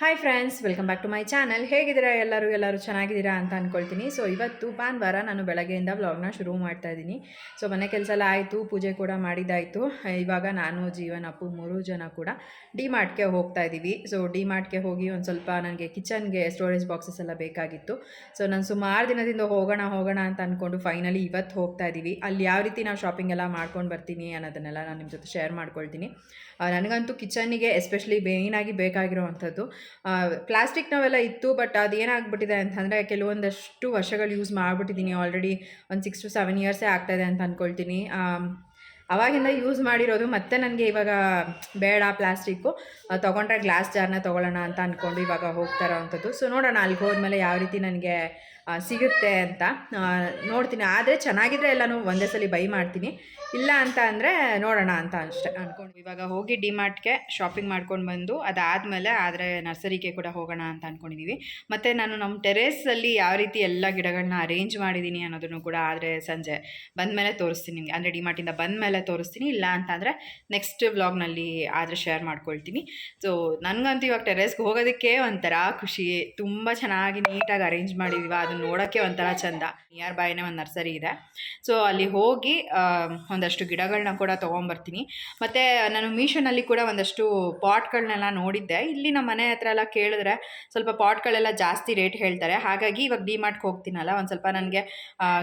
Hi friends welcome back to my channel ಹೇಗಿದ್ದೀರಾ ಎಲ್ಲರೂ? ಎಲ್ಲರೂ ಚೆನ್ನಾಗಿದ್ದೀರಾ ಅಂತ ಅಂದ್ಕೊಳ್ತೀನಿ ಸೊ ಇವತ್ತು ಭಾನುವಾರ ನಾನು ಬೆಳಗ್ಗೆಯಿಂದ ವ್ಲಾಗ್ನ ಶುರು ಮಾಡ್ತಾ ಇದ್ದೀನಿ. ಸೊ ಮನೆ ಕೆಲಸ ಎಲ್ಲ ಆಯಿತು, ಪೂಜೆ ಕೂಡ ಮಾಡಿದ್ದಾಯಿತು ಇವಾಗ ನಾನು, ಜೀವನ, ಅಪ್ಪು ಮೂರು ಜನ ಕೂಡ ಡಿ ಮಾರ್ಟ್ಗೆ ಹೋಗ್ತಾ ಇದ್ದೀವಿ. ಸೊ ಡಿ ಮಾರ್ಟ್ಗೆ ಹೋಗಿ ಒಂದು ಸ್ವಲ್ಪ ನನಗೆ ಕಿಚನ್ಗೆ ಸ್ಟೋರೇಜ್ ಬಾಕ್ಸಸ್ ಎಲ್ಲ ಬೇಕಾಗಿತ್ತು. ಸೊ ನಾನು ಸುಮಾರು ದಿನದಿಂದ ಹೋಗೋಣ ಹೋಗೋಣ ಅಂತ ಅಂದ್ಕೊಂಡು ಫೈನಲಿ ಇವತ್ತು ಹೋಗ್ತಾ ಇದ್ದೀವಿ. ಅಲ್ಲಿ ಯಾವ ರೀತಿ ನಾವು ಶಾಪಿಂಗ್ ಎಲ್ಲ ಮಾಡ್ಕೊಂಡು ಬರ್ತೀನಿ ಅನ್ನೋದನ್ನೆಲ್ಲ ನಾನು ನಿಮ್ಮ ಜೊತೆ ಶೇರ್ ಮಾಡ್ಕೊಳ್ತೀನಿ. ನನಗಂತೂ ಕಿಚನ್ನಿಗೆ ಎಸ್ಪೆಷಲಿ ಮೇಯ್ನಾಗಿ ಬೇಕಾಗಿರೋವಂಥದ್ದು ಪ್ಲಾಸ್ಟಿಕ್ ನಾವೆಲ್ಲ ಇತ್ತು ಬಟ್ ಅದೇನಾಗ್ಬಿಟ್ಟಿದೆ ಅಂತಂದರೆ ಕೆಲವೊಂದಷ್ಟು ವರ್ಷಗಳು ಯೂಸ್ ಮಾಡಿಬಿಟ್ಟಿದ್ದೀನಿ. ಆಲ್ರೆಡಿ ಒಂದು ಸಿಕ್ಸ್ ಟು ಸೆವೆನ್ ಇಯರ್ಸೇ ಆಗ್ತಾಯಿದೆ ಅಂತ ಅಂದ್ಕೊಳ್ತೀನಿ ಅವಾಗಿಂದ ಯೂಸ್ ಮಾಡಿರೋದು ಮತ್ತೆ ನನಗೆ ಇವಾಗ ಬೇಡ ಪ್ಲಾಸ್ಟಿಕ್ಕು. ತೊಗೊಂಡ್ರೆ ಗ್ಲಾಸ್ ಜಾರ್ನ ತೊಗೊಳ್ಳೋಣ ಅಂತ ಅಂದ್ಕೊಂಡು ಇವಾಗ ಹೋಗ್ತಾರೋ ಅಂಥದ್ದು ಸೊ ನೋಡೋಣ ಅಲ್ಲಿಗೆ ಹೋದ್ಮೇಲೆ ಯಾವ ರೀತಿ ನನಗೆ ಸಿಗುತ್ತೆ ಅಂತ ನೋಡ್ತೀನಿ. ಆದರೆ ಚೆನ್ನಾಗಿದ್ರೆ ಎಲ್ಲನೂ ಒಂದೇ ಸಲ ಬೈ ಮಾಡ್ತೀನಿ. ಇಲ್ಲ ಅಂತ ಅಂದರೆ ನೋಡೋಣ ಅಂತ ಅಷ್ಟೆ ಅಂದ್ಕೊಂಡು ಇವಾಗ ಹೋಗಿ ಡಿಮಾರ್ಟ್ಗೆ ಶಾಪಿಂಗ್ ಮಾಡ್ಕೊಂಡು ಬಂದು ಅದಾದಮೇಲೆ ಆದರೆ ನರ್ಸರಿಗೆ ಕೂಡ ಹೋಗೋಣ ಅಂತ ಅಂದ್ಕೊಂಡಿದ್ದೀವಿ ಮತ್ತು ನಾನು ನಮ್ಮ ಟೆರೇಸಲ್ಲಿ ಯಾವ ರೀತಿ ಎಲ್ಲ ಗಿಡಗಳನ್ನ ಅರೇಂಜ್ ಮಾಡಿದ್ದೀನಿ ಅನ್ನೋದನ್ನು ಕೂಡ ಆದರೆ ಸಂಜೆ ಬಂದಮೇಲೆ ತೋರಿಸ್ತೀನಿ ನಿಮಗೆ. ಅಂದರೆ ಡಿಮಾರ್ಟಿಂದ ಬಂದಮೇಲೆ ತೋರಿಸ್ತೀನಿ. ಇಲ್ಲ ಅಂತಂದರೆ ನೆಕ್ಸ್ಟ್ ವ್ಲಾಗ್ನಲ್ಲಿ ಆದರೆ ಶೇರ್ ಮಾಡ್ಕೊಳ್ತೀನಿ. ಸೊ ನನಗಂತೂ ಇವಾಗ ಟೆರೇಸ್ಗೆ ಹೋಗೋದಕ್ಕೆ ಒಂಥರ ಖುಷಿ. ತುಂಬ ಚೆನ್ನಾಗಿ ನೀಟಾಗಿ ಅರೇಂಜ್ ಮಾಡಿದೀವ. ಅದನ್ನ ನೋಡೋಕ್ಕೆ ಒಂಥರ ಚಂದ. ನಿಯರ್ ಬಾಯ್ನೇ ಒಂದು ನರ್ಸರಿ ಇದೆ. ಸೊ ಅಲ್ಲಿ ಹೋಗಿ ಒಂದಷ್ಟು ಗಿಡಗಳನ್ನ ಕೂಡ ತೊಗೊಂಬರ್ತೀನಿ. ಮತ್ತು ನಾನು ಮೀಶೋನಲ್ಲಿ ಕೂಡ ಒಂದಷ್ಟು ಪಾಟ್ಗಳನ್ನೆಲ್ಲ ನೋಡಿದ್ದೆ. ಇಲ್ಲಿ ನಮ್ಮ ಮನೆ ಹತ್ರ ಎಲ್ಲ ಕೇಳಿದ್ರೆ ಸ್ವಲ್ಪ ಪಾಟ್ಗಳೆಲ್ಲ ಜಾಸ್ತಿ ರೇಟ್ ಹೇಳ್ತಾರೆ. ಹಾಗಾಗಿ ಇವಾಗ ಡಿಮಾರ್ಟ್ಗೆ ಹೋಗ್ತೀನಲ್ಲ, ಒಂದು ಸ್ವಲ್ಪ ನನಗೆ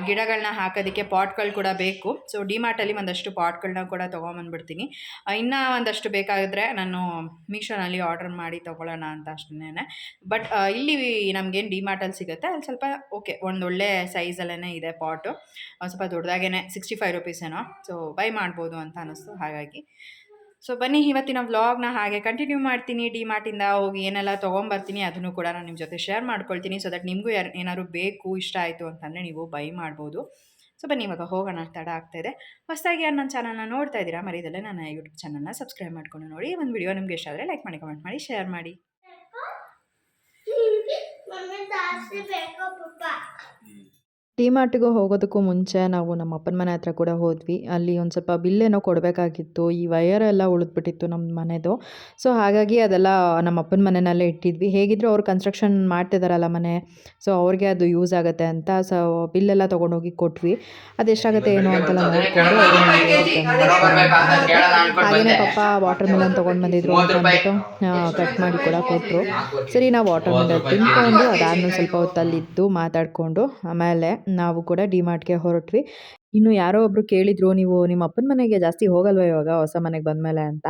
ಗಿಡಗಳನ್ನ ಹಾಕೋದಕ್ಕೆ ಪಾಟ್ಗಳು ಕೂಡ ಬೇಕು. ಸೊ ಡಿ ಮಾರ್ಟಲ್ಲಿ ಒಂದಷ್ಟು ಪಾಟ್ಗಳನ್ನ ಕೂಡ ತೊಗೊಂಬಂದ್ಬಿಡ್ತೀನಿ. ಇನ್ನೂ ಒಂದಷ್ಟು ಬೇಕಾದರೆ ನಾನು ಮೀಶೋನಲ್ಲಿ ಆರ್ಡರ್ ಮಾಡಿ ತೊಗೊಳ್ಳೋಣ ಅಂತ ಅಷ್ಟೇ ಬಟ್ ಇಲ್ಲಿ ನಮಗೇನು ಡಿಮಾರ್ಟಲ್ಲಿ ಸಿಗುತ್ತೆ. ಅಲ್ಲಿ ಸ್ವಲ್ಪ ಓಕೆ ಒಂದು ಒಳ್ಳೆ ಸೈಜಲ್ಲೇ ಇದೆ ಪಾಟು ಒಂದು ಸ್ವಲ್ಪ ದೊಡ್ಡದಾಗೇ ಸಿಕ್ಸ್ಟಿ ಫೈವ್ ರುಪೀಸೇನೋ ಸೊ ಬೈ ಮಾಡ್ಬೋದು ಅಂತ ಅನ್ನಿಸ್ತು, ಹಾಗಾಗಿ. ಸೊ ಬನ್ನಿ, ಇವತ್ತಿನ ವ್ಲಾಗ್ನ ಹಾಗೆ ಕಂಟಿನ್ಯೂ ಮಾಡ್ತೀನಿ ಡಿ ಮಾರ್ಟಿಂದ ಹೋಗಿ ಏನೆಲ್ಲ ತೊಗೊಂಬರ್ತೀನಿ ಅದನ್ನು ಕೂಡ ನಾನು ನಿಮ್ಮ ಜೊತೆ ಶೇರ್ ಮಾಡ್ಕೊಳ್ತೀನಿ. ಸೊ ದಟ್ ನಿಮಗೂ ಯಾರು, ಏನಾದ್ರು ಬೇಕು, ಇಷ್ಟ ಆಯಿತು ಅಂತಂದರೆ ನೀವು ಬೈ ಮಾಡ್ಬೋದು. ಸೊ ಬನ್ನಿ, ಇವಾಗ ಹೋಗೋಣ, ತಡ ಆಗ್ತಾಯಿದೆ ಹೊಸದಾಗಿ ಯಾರು ನನ್ನ ಚಾನಲ್ನ ನೋಡ್ತಾ ಇದ್ದೀರಾ ಮರಿದಲ್ಲೇ ನಾನು ಯೂಟ್ಯೂಬ್ ಚಾನಲ್ನ ಸಬ್ಸ್ಕ್ರೈಬ್ ಮಾಡ್ಕೊಂಡು ನೋಡಿ. ಒಂದು ವಿಡಿಯೋ ನಿಮಗೆ ಇಷ್ಟ ಆದರೆ ಲೈಕ್ ಮಾಡಿ ಕಮೆಂಟ್ ಮಾಡಿ ಶೇರ್ ಮಾಡಿ. ಮಮ್ಮಿ ಜಾಸ್ತಿ ಬೇಕೋ ಡಿಮಾರ್ಟಿಗೆ ಹೋಗೋದಕ್ಕೂ ಮುಂಚೆ ನಾವು ನಮ್ಮ ಅಪ್ಪನ ಮನೆ ಹತ್ರ ಕೂಡ ಹೋದ್ವಿ. ಅಲ್ಲಿ ಒಂದು ಸ್ವಲ್ಪ ಬಿಲ್ಲೇನೋ ಕೊಡಬೇಕಾಗಿತ್ತು. ಈ ವಯರ್ ಎಲ್ಲ ಉಳಿದ್ಬಿಟ್ಟಿತ್ತು ನಮ್ಮ ಮನೆದು. ಸೊ ಹಾಗಾಗಿ ಅದೆಲ್ಲ ನಮ್ಮ ಅಪ್ಪನ ಮನೆಯಲ್ಲೇ ಇಟ್ಟಿದ್ವಿ. ಹೇಗಿದ್ರು ಅವ್ರು ಕನ್ಸ್ಟ್ರಕ್ಷನ್ ಮಾಡ್ತಿದ್ದಾರಲ್ಲ ಮನೆ ಸೊ ಅವ್ರಿಗೆ ಅದು ಯೂಸ್ ಆಗುತ್ತೆ ಅಂತ ಸೊ ಬಿಲ್ಲೆಲ್ಲ ತೊಗೊಂಡೋಗಿ ಕೊಟ್ವಿ. ಅದೆಷ್ಟಾಗುತ್ತೆ ಏನು ಅಂತೆಲ್ಲ ನೋಡಿಕೊಂಡು ಹಾಗೆಯೇ ಪಪ್ಪ ವಾಟರ್ ಮೆಲನ್ ತೊಗೊಂಡು ಬಂದಿದ್ರು ಅಂತ ಕಟ್ ಮಾಡಿ ಕೂಡ ಕೊಟ್ಟರು ಸರಿ, ನಾವು ವಾಟರ್ ಮೆಲನ್ ತಿನ್ಕೊಂಡು ಅದಾದ್ಮೇಲೆ ಸ್ವಲ್ಪ ಹೊತ್ತಲ್ಲಿದ್ದು ಮಾತಾಡಿಕೊಂಡು, ಆಮೇಲೆ ನಾವು ಕೂಡ ಡಿಮಾರ್ಟ್ಗೆ ಹೊರಟ್ವಿ. ಇನ್ನು ಯಾರೋ ಒಬ್ರು ಕೇಳಿದ್ರು, ನೀವು ನಿಮ್ಮ ಅಪ್ಪನ ಮನೆಗೆ ಜಾಸ್ತಿ ಹೋಗಲ್ವಾ ಇವಾಗ ಹೊಸ ಮನೆಗೆ ಬಂದಮೇಲೆ? ಅಂತ.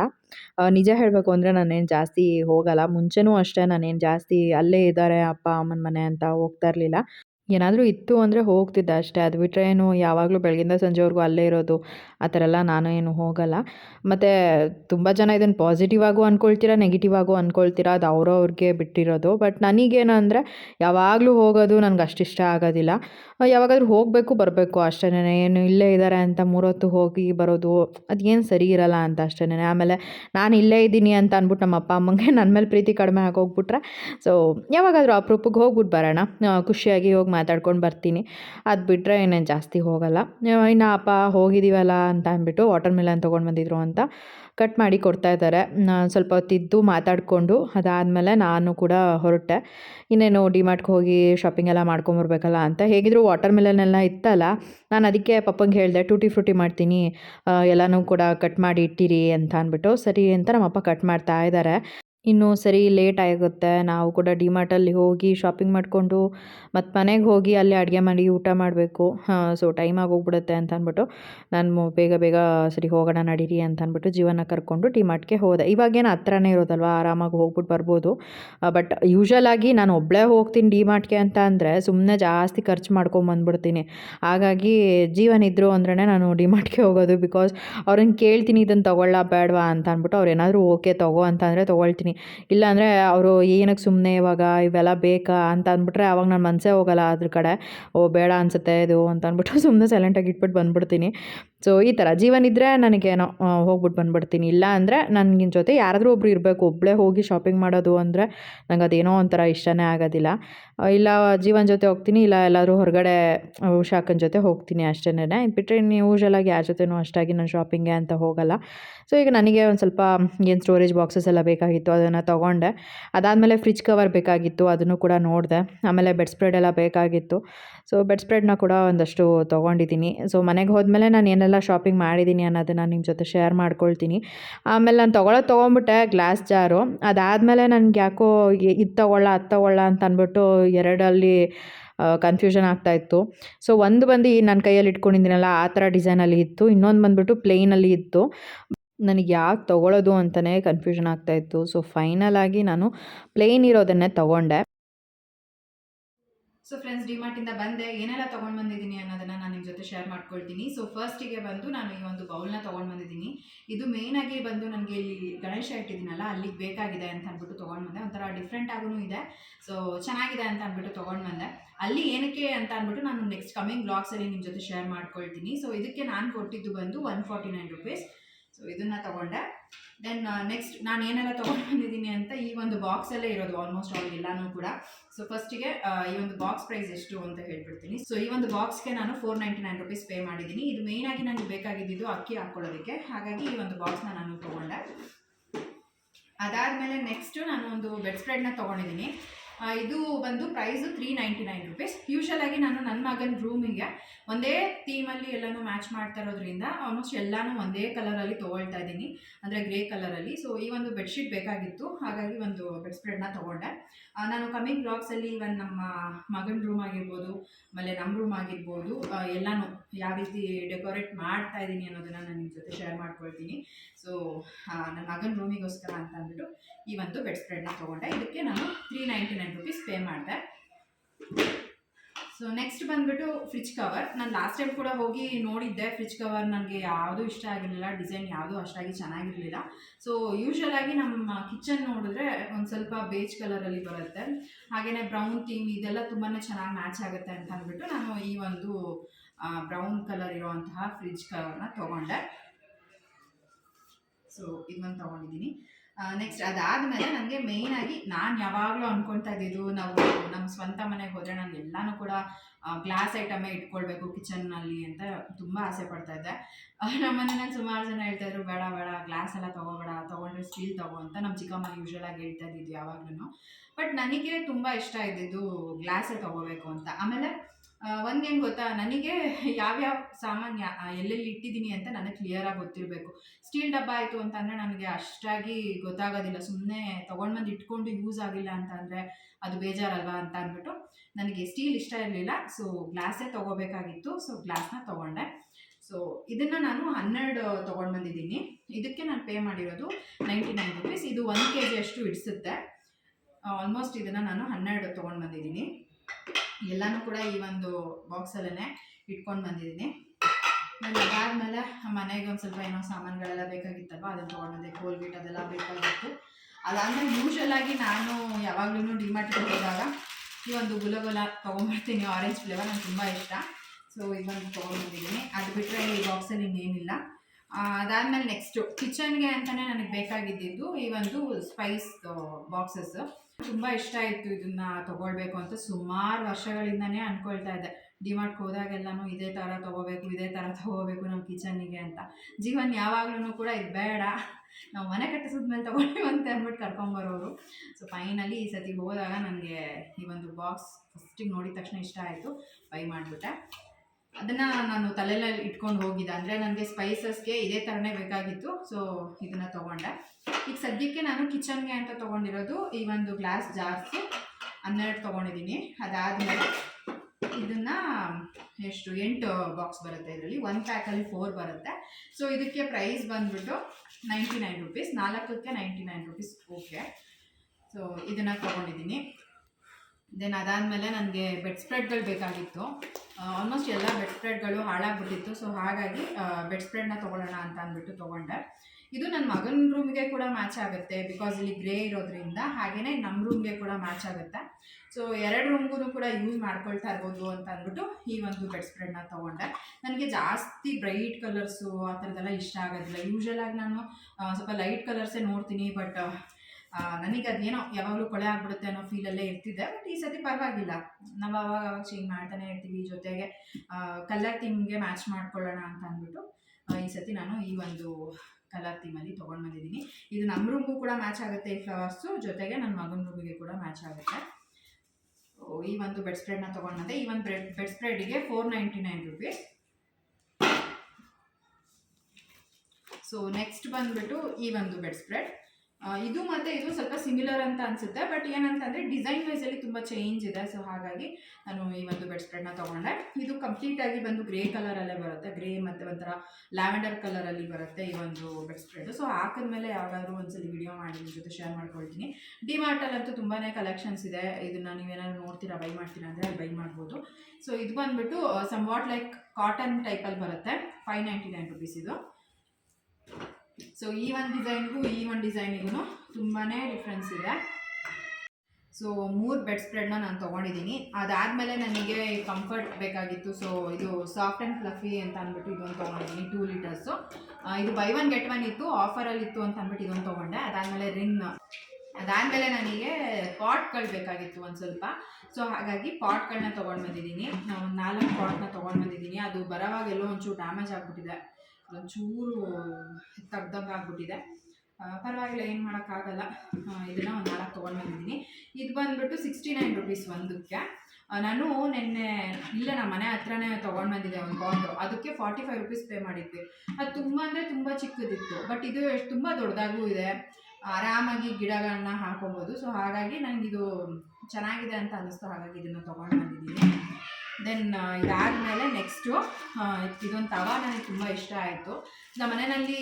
ನಿಜ ಹೇಳಬೇಕು ಅಂದರೆ ನಾನೇನು ಜಾಸ್ತಿ ಹೋಗಲ್ಲ. ಮುಂಚೆನೂ ಅಷ್ಟೇ ನಾನೇನು ಜಾಸ್ತಿ ಅಲ್ಲೇ ಇದ್ದಾರೆ ಅಪ್ಪ, ಅಮ್ಮನ ಮನೆ ಅಂತ ಹೋಗ್ತಾ ಇರಲಿಲ್ಲ. ಏನಾದರೂ ಇತ್ತು ಅಂದರೆ ಹೋಗ್ತಿದ್ದೆ ಅಷ್ಟೇ. ಅದು ಬಿಟ್ಟರೆ ಏನು, ಯಾವಾಗಲೂ ಬೆಳಗಿಂದ ಸಂಜೆವರೆಗೂ ಅಲ್ಲೇ ಇರೋದು. ಆ ಥರ ಎಲ್ಲ ನಾನು ಏನು ಹೋಗಲ್ಲ. ಮತ್ತು ತುಂಬ ಜನ ಇದನ್ನು ಪಾಸಿಟಿವ್ ಆಗು ಅಂದ್ಕೊಳ್ತೀರಾ ನೆಗೆಟಿವ್ ಆಗು ಅಂದ್ಕೊಳ್ತೀರಾ ಅದು ಅವ್ರವ್ರಿಗೆ ಬಿಟ್ಟಿರೋದು. ಬಟ್ ನನಗೇನು ಅಂದರೆ ಯಾವಾಗಲೂ ಹೋಗೋದು ನನಗೆ ಅಷ್ಟಿಷ್ಟ ಆಗೋದಿಲ್ಲ. ಯಾವಾಗಾದ್ರೂ ಹೋಗಬೇಕು, ಬರಬೇಕು ಅಷ್ಟೇ ಏನು ಇಲ್ಲೇ ಇದ್ದಾರೆ ಅಂತ ಮೂರೊತ್ತು ಹೋಗಿ ಬರೋದು ಅದೇನು ಸರಿ ಇರಲ್ಲ ಅಂತ ಅಷ್ಟೇ ಆಮೇಲೆ ನಾನು ಇಲ್ಲೇ ಇದ್ದೀನಿ ಅಂತ ಅಂದ್ಬಿಟ್ಟು ನಮ್ಮ ಅಪ್ಪ ಅಮ್ಮಂಗೆ ನನ್ನ ಮೇಲೆ ಪ್ರೀತಿ ಕಡಿಮೆ ಆಗೋಗ್ಬಿಟ್ರೆ ಸೊ ಯಾವಾಗಾದರೂ ಅಪರೂಪಕ್ಕೆ ಹೋಗ್ಬಿಟ್ಟು ಬರೋಣ. ಖುಷಿಯಾಗಿ ಹೋಗಿ ಮಾತಾಡ್ಕೊಂಡು ಬರ್ತೀನಿ. ಅದು ಬಿಟ್ಟರೆ ಇನ್ನೇನು ಜಾಸ್ತಿ ಹೋಗಲ್ಲ. ಇನ್ನು ಅಪ್ಪ ಹೋಗಿದ್ದೀವಲ್ಲ ಅಂತ ಅಂದ್ಬಿಟ್ಟು ವಾಟರ್ ಮಿಲನ್ ತೊಗೊಂಡು ಬಂದಿದ್ರು ಅಂತ ಕಟ್ ಮಾಡಿ ಕೊಡ್ತಾ ಇದ್ದಾರೆ. ಸ್ವಲ್ಪ ಹೊತ್ತಿದ್ದು ಮಾತಾಡಿಕೊಂಡು ಅದಾದಮೇಲೆ ನಾನು ಕೂಡ ಹೊರಟೆ. ಇನ್ನೇನು ಡಿಮಾರ್ಟ್ಗೆ ಹೋಗಿ ಶಾಪಿಂಗ್ ಎಲ್ಲ ಮಾಡ್ಕೊಂಬರ್ಬೇಕಲ್ಲ ಅಂತ. ಹೇಗಿದ್ರು ವಾಟರ್ ಮಿಲನೆಲ್ಲ ಇತ್ತಲ್ಲ, ನಾನು ಅದಕ್ಕೆ ಪಪ್ಪಂಗೆ ಹೇಳಿದೆ, ಟೂಟಿ ಫ್ರೂಟಿ ಮಾಡ್ತೀನಿ. ಎಲ್ಲನೂ ಕೂಡ ಕಟ್ ಮಾಡಿ ಇಟ್ಟಿರಿ ಅಂತ ಅಂದ್ಬಿಟ್ಟು. ಸರಿ ಅಂತ ನಮ್ಮಪ್ಪ ಕಟ್ ಮಾಡ್ತಾ ಇದ್ದಾರೆ. ಇನ್ನು ಸರಿ ಲೇಟ್ ಆಗುತ್ತೆ. ನಾವು ಕೂಡ ಡಿಮಾರ್ಟಲ್ಲಿ ಹೋಗಿ ಶಾಪಿಂಗ್ ಮಾಡಿಕೊಂಡು ಮತ್ತು ಮನೆಗೆ ಹೋಗಿ ಅಲ್ಲಿ ಅಡುಗೆ ಮಾಡಿ ಊಟ ಮಾಡಬೇಕು. ಸೊ ಟೈಮ್ ಆಗೋಗ್ಬಿಡುತ್ತೆ ಅಂತ ಅಂದ್ಬಿಟ್ಟು ನಾನು ಬೇಗ ಬೇಗ ಸರಿ ಹೋಗೋಣ ನಡೀರಿ ಅಂತ ಅಂದ್ಬಿಟ್ಟು ಜೀವನ ಕರ್ಕೊಂಡು ಡಿಮಾರ್ಟ್ಗೆ ಹೋದೆ. ಇವಾಗೇನು ಹತ್ರನೇ ಇರೋದಲ್ವ, ಆರಾಮಾಗಿ ಹೋಗ್ಬಿಟ್ಟು ಬರ್ಬೋದು. ಬಟ್ ಯೂಶಲ್ ಆಗಿ ನಾನು ಒಬ್ಬಳೇ ಹೋಗ್ತೀನಿ ಡಿಮಾರ್ಟ್ಗೆ ಅಂತ ಅಂದರೆ ಸುಮ್ಮನೆ ಜಾಸ್ತಿ ಖರ್ಚು ಮಾಡ್ಕೊಂಬಂದ್ಬಿಡ್ತೀನಿ ಹಾಗಾಗಿ ಜೀವನ ಇದ್ದರು ಅಂದ್ರೆ ನಾನು ಡಿಮಾರ್ಟ್ಗೆ ಹೋಗೋದು ಬಿಕಾಸ್ ಅವ್ರನ್ನ ಕೇಳ್ತೀನಿ ಇದನ್ನು ತೊಗೊಳ್ಳ, ಬೇಡವಾ? ಅಂತ ಅಂದ್ಬಿಟ್ಟು ಅವ್ರು ಏನಾದರೂ ಓಕೆ ತಗೋ ಅಂತಂದರೆ ತೊಗೊಳ್ತೀನಿ. ಇಲ್ಲಾಂದರೆ ಅವರು ಏನಕ್ಕೆ ಸುಮ್ಮನೆ ಇವಾಗ ಇವೆಲ್ಲ ಬೇಕಾ ಅಂತ ಅಂದ್ಬಿಟ್ರೆ ಅವಾಗ ನನ್ನ ಮನಸ್ಸೇ ಹೋಗಲ್ಲ ಅದ್ರ ಕಡೆ, ಓ, ಬೇಡ ಅನಿಸುತ್ತೆ ಇದು ಅಂತ ಅಂದ್ಬಿಟ್ಟು ಸುಮ್ಮನೆ ಸೈಲೆಂಟಾಗಿ ಇಟ್ಬಿಟ್ಟು ಬಂದ್ಬಿಡ್ತೀನಿ. ಸೊ ಈ ಥರ ಜೀವನ ಇದ್ದರೆ ನನಗೇನೋ ಹೋಗ್ಬಿಟ್ಟು ಬಂದ್ಬಿಡ್ತೀನಿ. ಇಲ್ಲ ಅಂದರೆ ನನಗಿನ ಜೊತೆ ಯಾರಾದರೂ ಒಬ್ಬರು ಇರಬೇಕು. ಒಬ್ಬಳೇ ಹೋಗಿ ಶಾಪಿಂಗ್ ಮಾಡೋದು ಅಂದರೆ ನಂಗೆ ಅದೇನೋ ಒಂಥರ ಇಷ್ಟನೇ ಆಗೋದಿಲ್ಲ. ಇಲ್ಲ ಜೀವನ ಜೊತೆ ಹೋಗ್ತೀನಿ. ಇಲ್ಲ ಎಲ್ಲಾದರೂ ಹೊರಗಡೆ ಶಾಖನ ಜೊತೆ ಹೋಗ್ತೀನಿ ಅಷ್ಟೇ ಇದು ಬಿಟ್ಟರೆ ಯೂಶಲಾಗಿ ಯಾರ ಜೊತೆನೂ ಅಷ್ಟಾಗಿ ನಾನು ಶಾಪಿಂಗ್ಗೆ ಅಂತ ಹೋಗಲ್ಲ. ಸೊ ಈಗ ನನಗೆ ಒಂದು ಸ್ವಲ್ಪ ಏನು ಸ್ಟೋರೇಜ್ ಬಾಕ್ಸಸ್ ಎಲ್ಲ ಬೇಕಾಗಿತ್ತು ಅದನ್ನು ತೊಗೊಂಡೆ. ಅದಾದಮೇಲೆ ಫ್ರಿಜ್ ಕವರ್ ಬೇಕಾಗಿತ್ತು. ಅದನ್ನು ಕೂಡ ನೋಡಿದೆ. ಆಮೇಲೆ ಬೆಡ್ ಸ್ಪ್ರೆಡ್ ಎಲ್ಲ ಬೇಕಾಗಿತ್ತು. ಸೊ ಬೆಡ್ ಸ್ಪ್ರೆಡ್ನ ಕೂಡ ಒಂದಷ್ಟು ತೊಗೊಂಡಿದ್ದೀನಿ. ಸೊ ಮನೆಗೆ ಹೋದ್ಮೇಲೆ ನಾನು ಏನೆಲ್ಲ ಶಾಪಿಂಗ್ ಮಾಡಿದ್ದೀನಿ ಅನ್ನೋದನ್ನು ನಿಮ್ಮ ಜೊತೆ ಶೇರ್ ಮಾಡ್ಕೊಳ್ತೀನಿ. ಆಮೇಲೆ ನಾನು ತೊಗೊಳೋದು ತೊಗೊಂಬಿಟ್ಟೆ ಗ್ಲಾಸ್ ಜಾರು ಅದಾದಮೇಲೆ ನನಗೆ ಯಾಕೋ ಇದು ತೊಗೊಳ್ಳ, ಅದು ತೊಗೊಳ್ಳ ಅಂತ ಅಂದ್ಬಿಟ್ಟು ಎರಡಲ್ಲಿ ಕನ್ಫ್ಯೂಷನ್ ಆಗ್ತಾಯಿತ್ತು ಸೊ ಒಂದು ಬಂದು ನನ್ನ ಕೈಯಲ್ಲಿ ಇಟ್ಕೊಂಡಿದ್ದೀನಲ್ಲ, ಆ ಥರ ಡಿಸೈನಲ್ಲಿ ಇತ್ತು. ಇನ್ನೊಂದು ಬಂದುಬಿಟ್ಟು ಪ್ಲೇನಲ್ಲಿ ಇತ್ತು. ನನಗೆ ಯಾವ್ದು ತೊಗೊಳೋದು ಅಂತಲೇ ಕನ್ಫ್ಯೂಷನ್ ಆಗ್ತಾಯಿತ್ತು ಸೊ ಫೈನಲ್ ಆಗಿ ನಾನು ಪ್ಲೇನ್ ಇರೋದನ್ನೇ ತೊಗೊಂಡೆ. ಸೊ ಫ್ರೆಂಡ್ಸ್ ಡಿಮಾರ್ಟಿಂದ ಬಂದೆ, ಏನೆಲ್ಲ ತೊಗೊಂಡು ಬಂದಿದ್ದೀನಿ ಅನ್ನೋದನ್ನು ನಾನು ನಿಮ್ಮ ಜೊತೆ ಶೇರ್ ಮಾಡ್ಕೊಳ್ತೀನಿ. ಸೊ ಫಸ್ಟಿಗೆ ಬಂದು ನಾನು ಈ ಒಂದು ಬೌಲ್ನ ತೊಗೊಂಡು ಬಂದಿದ್ದೀನಿ. ಇದು ಮೇಯ್ನಾಗಿ ಬಂದು ನನಗೆ ಇಲ್ಲಿ ಗಣೇಶ ಇಟ್ಟಿದ್ದೀನಲ್ಲ, ಅಲ್ಲಿಗೆ ಬೇಕಾಗಿದೆ ಅಂತ ಅಂದ್ಬಿಟ್ಟು ತೊಗೊಂಡು ಬಂದೆ. ಒಂಥರ ಡಿಫ್ರೆಂಟ್ ಆಗೂ ಇದೆ. ಸೊ ಚೆನ್ನಾಗಿದೆ ಅಂತ ಅಂದ್ಬಿಟ್ಟು ತೊಗೊಂಡು ಬಂದೆ. ಅಲ್ಲಿ ಏನಕ್ಕೆ ಅಂತ ಅಂದ್ಬಿಟ್ಟು ನಾನು ನೆಕ್ಸ್ಟ್ ಕಮಿಂಗ್ ಬ್ಲಾಗ್ಸಲ್ಲಿ ನಿಮ್ಮ ಜೊತೆ ಶೇರ್ ಮಾಡ್ಕೊಳ್ತೀನಿ. ಸೊ ಇದಕ್ಕೆ ನಾನು ಕೊಟ್ಟಿದ್ದು ಬಂದು one forty nine rupees so ಇದನ್ನು ತೊಗೊಂಡೆ. ದೆನ್ ನೆಕ್ಸ್ಟ್ ನಾನು ಏನೆಲ್ಲ ತೊಗೊಂಡು ಬಂದಿದ್ದೀನಿ ಅಂತ ಈ ಒಂದು ಬಾಕ್ಸಲ್ಲೇ ಇರೋದು ಆಲ್ಮೋಸ್ಟ್ ಆಲ್ ಎಲ್ಲಾನು ಕೂಡ. ಸೊ ಫಸ್ಟಿಗೆ ಈ ಒಂದು ಬಾಕ್ಸ್ ಪ್ರೈಸ್ ಎಷ್ಟು ಅಂತ ಹೇಳ್ಬಿಡ್ತೀನಿ. ಸೊ ಈ ಒಂದು ಬಾಕ್ಸ್ಗೆ ನಾನು four ninety nine rupees pay ಮಾಡಿದ್ದೀನಿ. ಇದು ಮೇಯ್ನಾಗಿ ನನಗೆ ಬೇಕಾಗಿದ್ದು ಅಕ್ಕಿ ಹಾಕ್ಕೊಳ್ಳೋದಕ್ಕೆ ಹಾಗಾಗಿ ಈ ಒಂದು ಬಾಕ್ಸ್ನ ನಾನು ತೊಗೊಂಡೆ. ಅದಾದಮೇಲೆ ನೆಕ್ಸ್ಟು ನಾನು ಒಂದು ಬೆಡ್ ಸ್ಪ್ರೆಡ್ನ ತೊಗೊಂಡಿದ್ದೀನಿ. ಇದು ಬಂದು price three ninety nine rupees ಯೂಶಲಾಗಿ ನಾನು ನನ್ನ ಮಗನ ರೂಮಿಗೆ ಒಂದೇ ಥೀಮಲ್ಲಿ ಎಲ್ಲನೂ ಮ್ಯಾಚ್ ಮಾಡ್ತಾ ಇರೋದ್ರಿಂದ ಆಲ್ಮೋಸ್ಟ್ ಎಲ್ಲನೂ ಒಂದೇ ಕಲರಲ್ಲಿ ತೊಗೊಳ್ತಾ ಇದ್ದೀನಿ. ಅಂದರೆ ಗ್ರೇ ಕಲರಲ್ಲಿ ಸೊ ಈ ಒಂದು ಬೆಡ್ಶೀಟ್ ಬೇಕಾಗಿತ್ತು. ಹಾಗಾಗಿ ಒಂದು ಬೆಡ್ ಸ್ಪ್ರೆಡ್ನ ತೊಗೊಂಡೆ. ನಾನು ಕಮಿಂಗ್ ಬ್ಲಾಗ್ಸಲ್ಲಿ ಇವನ್ ನಮ್ಮ ಮಗನ ರೂಮ್ ಆಗಿರ್ಬೋದು, ಆಮೇಲೆ ನಮ್ಮ ರೂಮ್ ಆಗಿರ್ಬೋದು ಎಲ್ಲಾನು ಎಲ್ಲನೂ ಯಾವ ರೀತಿ ಡೆಕೋರೇಟ್ ಮಾಡ್ತಾ ಇದ್ದೀನಿ ಅನ್ನೋದನ್ನು ನಾನು ನಿಮ್ಮ ಜೊತೆ ಶೇರ್ ಮಾಡ್ಕೊಳ್ತೀನಿ. ಸೊ ನನ್ನ ಮಗನ ರೂಮಿಗೋಸ್ಕರ ಅಂತ ಅಂದ್ಬಿಟ್ಟು ಈ ಒಂದು ಬೆಡ್ ಸ್ಪ್ರೆಡ್ನ ತೊಗೊಂಡೆ. ಇದಕ್ಕೆ ನಾನು three ninety nine rupees pay ಮಾಡಿದೆ. ಸೊ ನೆಕ್ಸ್ಟ್ ಬಂದ್ಬಿಟ್ಟು ಫ್ರಿಜ್ ಕವರ್ ನಾನು ಲಾಸ್ಟ್ ಟೈಮ್ ಕೂಡ ಹೋಗಿ ನೋಡಿದ್ದೆ ಫ್ರಿಜ್ ಕವರ್ ನನಗೆ ಯಾವುದೂ ಇಷ್ಟ ಆಗಿರಲಿಲ್ಲ ಡಿಸೈನ್ ಯಾವುದೂ ಅಷ್ಟಾಗಿ ಚೆನ್ನಾಗಿರಲಿಲ್ಲ. ಸೊ ಯೂಶ್ವಲ್ ಆಗಿ ನಮ್ಮ ಕಿಚನ್ ನೋಡಿದ್ರೆ ಒಂದು ಸ್ವಲ್ಪ ಬೇಜ್ ಕಲರಲ್ಲಿ ಬರುತ್ತೆ. ಹಾಗೆಯೇ ಬ್ರೌನ್ ಥೀಮ್ ಇದೆಲ್ಲ ತುಂಬಾ ಚೆನ್ನಾಗಿ ಮ್ಯಾಚ್ ಆಗುತ್ತೆ ಅಂತ ಅಂದ್ಬಿಟ್ಟು ನಾನು ಈ ಒಂದು ಬ್ರೌನ್ ಕಲರ್ ಇರುವಂತಹ ಫ್ರಿಜ್ ಕವರ್ನ ತೊಗೊಂಡೆ. ಸೊ ಇದನ್ನು ತೊಗೊಂಡಿದ್ದೀನಿ. ನೆಕ್ಸ್ಟ್ ಅದಾದಮೇಲೆ ನನಗೆ ಮೇಯ್ನಾಗಿ ನಾನು ಯಾವಾಗಲೂ ಅಂದ್ಕೊಳ್ತಾ ಇದ್ದಿದ್ದು ನಾವು ನಮ್ಮ ಸ್ವಂತ ಮನೆಗೆ ಹೋದರೆ ನಾನು ಎಲ್ಲನೂ ಕೂಡ ಗ್ಲಾಸ್ ಐಟಮೇ ಇಟ್ಕೊಳ್ಬೇಕು ಕಿಚನ್ನಲ್ಲಿ ಅಂತ ತುಂಬ ಆಸೆ ಪಡ್ತಾ ಇದ್ದೆ. ನಮ್ಮ ಮನೇಲಿ ಸುಮಾರು ಜನ ಹೇಳ್ತಾ ಇದ್ರು, ಬೇಡ ಬೇಡ ಗ್ಲಾಸ್ ಎಲ್ಲ ತೊಗೋಬೇಡ, ತೊಗೊಂಡ್ರೆ ಸ್ಟೀಲ್ ತಗೋ ಅಂತ ನಮ್ಮ ಚಿಕ್ಕಮ್ಮ ಯೂಶ್ವಲ್ ಆಗಿ ಹೇಳ್ತಾ ಇದ್ದಿದ್ದು ಯಾವಾಗ್ಲೂ ಬಟ್ ನನಗೆ ತುಂಬ ಇಷ್ಟ ಇದ್ದಿದ್ದು ಗ್ಲಾಸೇ ತೊಗೋಬೇಕು ಅಂತ. ಆಮೇಲೆ ಒಂದು ಏನು ಗೊತ್ತಾ? ನನಗೆ ಯಾವ್ಯಾವ ಯಾವ ಸಾಮಾನ್ಯ ಎಲ್ಲೆಲ್ಲಿ ಇಟ್ಟಿದ್ದೀನಿ ಅಂತ ನನಗೆ ಕ್ಲಿಯರಾಗಿ ಗೊತ್ತಿರಬೇಕು. ಸ್ಟೀಲ್ ಡಬ್ಬ ಆಯಿತು ಅಂತಂದರೆ ನನಗೆ ಅಷ್ಟಾಗಿ ಗೊತ್ತಾಗೋದಿಲ್ಲ. ಸುಮ್ಮನೆ ತೊಗೊಂಡು ಬಂದು ಇಟ್ಕೊಂಡು ಯೂಸ್ ಆಗಿಲ್ಲ ಅಂತಂದರೆ ಅದು ಬೇಜಾರಲ್ವಾ ಅಂತ ಅಂದ್ಬಿಟ್ಟು ನನಗೆ ಸ್ಟೀಲ್ ಇಷ್ಟ ಇರಲಿಲ್ಲ. ಸೊ ಗ್ಲಾಸೇ ತೊಗೋಬೇಕಾಗಿತ್ತು. ಸೊ ಗ್ಲಾಸ್ನ ತೊಗೊಂಡೆ. ಸೊ ಇದನ್ನು ನಾನು ಹನ್ನೆರಡು ತೊಗೊಂಡು ಬಂದಿದ್ದೀನಿ ಇದಕ್ಕೆ ನಾನು ಪೇ ಮಾಡಿರೋದು ನೈಂಟಿ ನೈನ್ ರುಪೀಸ್ ಇದು ಒಂದು ಕೆ ಜಿ ಅಷ್ಟು ಇಡಿಸುತ್ತೆ. ಆಲ್ಮೋಸ್ಟ್ ಇದನ್ನು ನಾನು ಹನ್ನೆರಡು ತೊಗೊಂಡು ಬಂದಿದ್ದೀನಿ ಎಲ್ಲನೂ ಕೂಡ ಈ ಒಂದು ಬಾಕ್ಸಲ್ಲೇ ಇಟ್ಕೊಂಡು ಬಂದಿದ್ದೀನಿ. ನಾನು ಅದಾದಮೇಲೆ ಮನೆಗೆ ಒಂದು ಸ್ವಲ್ಪ ಏನೋ ಸಾಮಾನುಗಳೆಲ್ಲ ಬೇಕಾಗಿತ್ತಲ್ವ, ಅದನ್ನು ತೊಗೊಂಡೆ ಕೋಲ್ಗೇಟ್ ಅದೆಲ್ಲ ಬೇಕಾಗಿತ್ತು. ಅದಾದಮೇಲೆ ಯೂಶಲ್ ಆಗಿ ನಾನು ಯಾವಾಗಲೂ ಡಿಮಾರ್ಟ್ಗೆ ಹೋದಾಗ ಈ ಒಂದು ಗುಲಗುಲ ತೊಗೊಂಬರ್ತೀನಿ ಆರೆಂಜ್ ಫ್ಲೇವರ್ ನಂಗೆ ತುಂಬ ಇಷ್ಟ. ಸೊ ಇದೊಂದು ತೊಗೊಂಡ್ಬಂದಿದ್ದೀನಿ. ಅದು ಬಿಟ್ಟರೆ ಈ ಬಾಕ್ಸಲ್ಲಿ ಇನ್ನೇನಿಲ್ಲ. ಅದಾದಮೇಲೆ ನೆಕ್ಸ್ಟು ಕಿಚನ್ಗೆ ಅಂತಲೇ ನನಗೆ ಬೇಕಾಗಿದ್ದಿದ್ದು ಈ ಒಂದು ಸ್ಪೈಸ್ ಬಾಕ್ಸಸ್ ತುಂಬ ಇಷ್ಟ ಆಯ್ತು ಇದನ್ನ ತಗೊಳ್ಬೇಕು ಅಂತ. ಸುಮಾರು ವರ್ಷಗಳಿಂದನೇ ಅಂದ್ಕೊಳ್ತಾ ಇದ್ದೆ. ಡಿಮಾರ್ಟ್ಗೆ ಹೋದಾಗೆಲ್ಲನೂ ಇದೇ ಥರ ತಗೋಬೇಕು, ಇದೇ ಥರ ತಗೋಬೇಕು ನಮ್ಮ ಕಿಚನ್ನಿಗೆ ಅಂತ. ಜೀವನ್ ಯಾವಾಗ್ಲೂ ಕೂಡ ಇದು ಬೇಡ. ನಾವು ಮನೆ ಕಟ್ಟಿಸಿದ್ಮೇಲೆ ತೊಗೊಳ್ತೀವಿ ಅಂತ ಅಂದ್ಬಿಟ್ಟು ಕರ್ಕೊಂಬರೋರು. ಸೊ ಫೈನಲಿ ಈ ಸತಿ ಹೋದಾಗ ನನಗೆ ಈ ಒಂದು ಬಾಕ್ಸ್ ಫಸ್ಟಿಗೆ ನೋಡಿದ ತಕ್ಷಣ ಇಷ್ಟ ಆಯಿತು. ಬೈ ಮಾಡಿಬಿಟ್ಟೆ. ಅದನ್ನು ನಾನು ತಲೆಯಲ್ಲಿ ಇಟ್ಕೊಂಡು ಹೋಗಿದ್ದೆ. ಅಂದರೆ ನನಗೆ ಸ್ಪೈಸಸ್ಗೆ ಇದೇ ಥರನೇ ಬೇಕಾಗಿತ್ತು. ಸೊ ಇದನ್ನು ತಗೊಂಡೆ. ಈಗ ಸದ್ಯಕ್ಕೆ ನಾನು ಕಿಚನ್ಗೆ ಅಂತ ತಗೊಂಡಿರೋದು ಈ ಒಂದು ಗ್ಲಾಸ್ ಜಾರ್ಸು ಹನ್ನೆರಡು ತಗೊಂಡಿದ್ದೀನಿ. ಅದಾದಮೇಲೆ ಇದನ್ನು ಎಷ್ಟು, ಎಂಟು ಬಾಕ್ಸ್ ಬರುತ್ತೆ ಇದರಲ್ಲಿ. ಒನ್ ಪ್ಯಾಕಲ್ಲಿ ಫೋರ್ ಬರುತ್ತೆ. ಸೊ ಇದಕ್ಕೆ ಪ್ರೈಸ್ ಬಂದ್ಬಿಟ್ಟು ನೈಂಟಿ ನೈನ್ ರುಪೀಸ್ ನಾಲ್ಕಕ್ಕೆ ninety nine rupees okay so ಇದನ್ನು ತೊಗೊಂಡಿದ್ದೀನಿ. ದೆನ್ ಅದಾದಮೇಲೆ ನನಗೆ ಬೆಡ್ ಸ್ಪ್ರೆಡ್ಗಳು ಬೇಕಾಗಿತ್ತು. ಆಲ್ಮೋಸ್ಟ್ ಎಲ್ಲ ಬೆಡ್ ಸ್ಪ್ರೆಡ್ಗಳು ಹಾಳಾಗ್ಬಿಟ್ಟಿತ್ತು. ಸೊ ಹಾಗಾಗಿ ಬೆಡ್ ಸ್ಪ್ರೆಡ್ನ ತೊಗೊಳ್ಳೋಣ ಅಂತ ಅಂದ್ಬಿಟ್ಟು ತೊಗೊಂಡೆ. ಇದು ನನ್ನ ಮಗನ ರೂಮ್ಗೆ ಕೂಡ ಮ್ಯಾಚ್ ಆಗುತ್ತೆ ಬಿಕಾಸ್ ಇಲ್ಲಿ ಗ್ರೇ ಇರೋದ್ರಿಂದ. ಹಾಗೇ ನಮ್ಮ ರೂಮ್ಗೆ ಕೂಡ ಮ್ಯಾಚ್ ಆಗುತ್ತೆ. ಸೊ ಎರಡು ರೂಮ್ಗೂ ಕೂಡ ಯೂಸ್ ಮಾಡ್ಕೊಳ್ತಾ ಇರ್ಬೋದು ಅಂತ ಅಂದ್ಬಿಟ್ಟು ಈ ಒಂದು ಬೆಡ್ ಸ್ಪ್ರೆಡ್ನ ತೊಗೊಂಡೆ. ನನಗೆ ಜಾಸ್ತಿ ಬ್ರೈಟ್ ಕಲರ್ಸು ಆ ಥರದ್ದೆಲ್ಲ ಇಷ್ಟ ಆಗೋದಿಲ್ಲ. ಯೂಶ್ವಲಾಗಿ ನಾನು ಸ್ವಲ್ಪ ಲೈಟ್ ಕಲರ್ಸೇ ನೋಡ್ತೀನಿ ಬಟ್ ನನಗೆ ಅದೇನೋ ಯಾವಾಗಲೂ ಕೊಳೆ ಆಗ್ಬಿಡುತ್ತೆ ಅನ್ನೋ ಫೀಲಲ್ಲೇ ಇರ್ತಿದ್ದೆ ಬಟ್ ಈ ಸತಿ ಪರವಾಗಿಲ್ಲ. ನಾವು ಅವಾಗ ಅವಾಗ ಚೇಂಜ್ ಮಾಡ್ತಾನೆ ಇರ್ತೀವಿ, ಜೊತೆಗೆ ಕಲರ್ ಥೀಮ್ಗೆ ಮ್ಯಾಚ್ ಮಾಡ್ಕೊಳ್ಳೋಣ ಅಂತ ಅಂದ್ಬಿಟ್ಟು ಈ ಸತಿ ನಾನು ಈ ಒಂದು ಕಲರ್ ಥೀಮಲ್ಲಿ ತೊಗೊಂಡು ಬಂದಿದ್ದೀನಿ. ಇದು ನಮ್ಮ ರೂಮ್ಗೂ ಕೂಡ ಮ್ಯಾಚ್ ಆಗುತ್ತೆ ಈ ಫ್ಲವರ್ಸು ಜೊತೆಗೆ ನನ್ನ ಮಗನ ರೂಮಿಗೆ ಕೂಡ ಮ್ಯಾಚ್ ಆಗುತ್ತೆ. ಈ ಒಂದು ಬೆಡ್ ಸ್ಪ್ರೆಡ್ನ ತೊಗೊಂಡು ಬಂದೆ. ಈ ಒಂದು bed bed ಸ್ಪ್ರೆಡ್ಗೆ four ninety nine rupees so next ಬಂದ್ಬಿಟ್ಟು ಈ ಒಂದು ಬೆಡ್ ಸ್ಪ್ರೆಡ್ ಇದು ಮತ್ತೆ ಇದು ಸ್ವಲ್ಪ ಸಿಮಿಲರ್ ಅಂತ ಅನ್ಸುತ್ತೆ ಬಟ್ ಏನಂತಂದರೆ ಡಿಸೈನ್ ವೈಸಲ್ಲಿ ತುಂಬ ಚೇಂಜ್ ಇದೆ ಸೊ ಹಾಗಾಗಿ ನಾನು ಈ ಒಂದು ಬೆಡ್ ಸ್ಪ್ರೆಡ್ನ ತೊಗೊಂಡೆ. ಇದು ಕಂಪ್ಲೀಟಾಗಿ ಬಂದು ಗ್ರೇ ಕಲರಲ್ಲೇ ಬರುತ್ತೆ ಗ್ರೇ ಮತ್ತು ಒಂಥರ ಲ್ಯಾವೆಂಡರ್ ಕಲರಲ್ಲಿ ಬರುತ್ತೆ ಈ ಒಂದು ಬೆಡ್ ಸ್ಪ್ರೆಡ್ ಸೊ ಹಾಕಿದ್ಮೇಲೆ ಯಾವಾಗಾದ್ರೂ ಒಂದ್ಸಲಿ ವಿಡಿಯೋ ಮಾಡಿ ನಿಮ್ಮ ಜೊತೆ ಶೇರ್ ಮಾಡ್ಕೊಳ್ತೀನಿ. ಡಿಮಾರ್ಟಲ್ಲಂತೂ ತುಂಬಾ ಕಲೆಕ್ಷನ್ಸ್ ಇದೆ, ಇದನ್ನು ನೀವೇನಾದ್ರು ನೋಡ್ತೀರಾ ಬೈ ಮಾಡ್ತೀರಾ ಅಂದರೆ ಬೈ ಮಾಡ್ಬೋದು. ಸೊ ಇದು ಬಂದ್ಬಿಟ್ಟು ಸಮ್ ವಾಟ್ ಲೈಕ್ ಕಾಟನ್ ಟೈಪಲ್ಲಿ ಬರುತ್ತೆ ಫೈವ್ ನೈಂಟಿ ನೈನ್ ರುಪೀಸ್ ಇದು. ಸೊ ಈ ಒಂದು ಡಿಸೈನ್ಗೂ ಈ ಒಂದು ಡಿಸೈನಿಗೂ ತುಂಬಾ ಡಿಫ್ರೆನ್ಸ್ ಇದೆ. ಸೊ ಮೂರು ಬೆಡ್ ಸ್ಪ್ರೆಡ್ನ ನಾನು ತೊಗೊಂಡಿದ್ದೀನಿ. ಅದಾದಮೇಲೆ ನನಗೆ ಕಂಫರ್ಟ್ ಬೇಕಾಗಿತ್ತು. ಸೊ ಇದು ಸಾಫ್ಟ್ ಆ್ಯಂಡ್ ಫ್ಲಫಿ ಅಂತ ಅಂದ್ಬಿಟ್ಟು ಇದೊಂದು ತೊಗೊಂಡಿದ್ದೀನಿ ಟೂ ಲೀಟರ್ಸು ಇದು ಬೈ ಒನ್ ಗೆಟ್ ಒನ್ ಇತ್ತು ಆಫರಲ್ಲಿ ಇತ್ತು ಅಂತ ಅಂದ್ಬಿಟ್ಟು ಇದೊಂದು ತೊಗೊಂಡೆ. ಅದಾದಮೇಲೆ ರಿನ್ ಅದಾದಮೇಲೆ ನನಗೆ ಪಾಟ್ಗಳು ಬೇಕಾಗಿತ್ತು ಒಂದು ಸ್ವಲ್ಪ. ಸೊ ಹಾಗಾಗಿ ಪಾಟ್ಗಳನ್ನ ತೊಗೊಂಡು ಬಂದಿದ್ದೀನಿ. ಒಂದು ನಾಲ್ಕು ಪಾಟ್ನ ತೊಗೊಂಡು ಬಂದಿದ್ದೀನಿ. ಅದು ಬರೋವಾಗೆಲ್ಲೋ ಒಂಚೂರು ಡ್ಯಾಮೇಜ್ ಆಗಿಬಿಟ್ಟಿದೆ. ಒಂಚೂರು ತಗ್ದಂಗೆ ಆಗ್ಬಿಟ್ಟಿದೆ. ಪರವಾಗಿಲ್ಲ, ಏನು ಮಾಡೋಕ್ಕಾಗಲ್ಲ. ಇದನ್ನು ಒಂದು ನಾಲ್ಕು ತೊಗೊಂಡು ಬಂದಿದ್ದೀನಿ. ಇದು ಬಂದ್ಬಿಟ್ಟು ಸಿಕ್ಸ್ಟಿ ನೈನ್ ರುಪೀಸ್ ಒಂದಕ್ಕೆ ನಾನು ನಿನ್ನೆ, ಇಲ್ಲ ನಮ್ಮ ಮನೆ ಹತ್ರನೇ ತೊಗೊಂಡು ಬಂದಿದ್ದೆ ಒಂದು ಬಾಂಡು ಅದಕ್ಕೆ ಫಾರ್ಟಿ ಫೈವ್ ರುಪೀಸ್ ಪೇ ಮಾಡಿದ್ವಿ. ಅದು ತುಂಬ ಅಂದರೆ ತುಂಬ ಚಿಕ್ಕದಿತ್ತು. ಬಟ್ ಇದು ಎಷ್ಟು, ತುಂಬ ದೊಡ್ಡದಾಗೂ ಇದೆ. ಆರಾಮಾಗಿ ಗಿಡಗಳನ್ನ ಹಾಕೊಬೋದು. ಸೊ ಹಾಗಾಗಿ ನನಗಿದು ಚೆನ್ನಾಗಿದೆ ಅಂತ ಅನ್ನಿಸ್ತು. ಹಾಗಾಗಿ ಇದನ್ನು ತೊಗೊಂಡು ಬಂದಿದ್ದೀನಿ. ದೆನ್ ಇದಾದಮೇಲೆ ನೆಕ್ಸ್ಟು ಇದೊಂದು ತವ ನನಗೆ ತುಂಬ ಇಷ್ಟ ಆಯಿತು. ನಮ್ಮ ಮನೆಯಲ್ಲಿ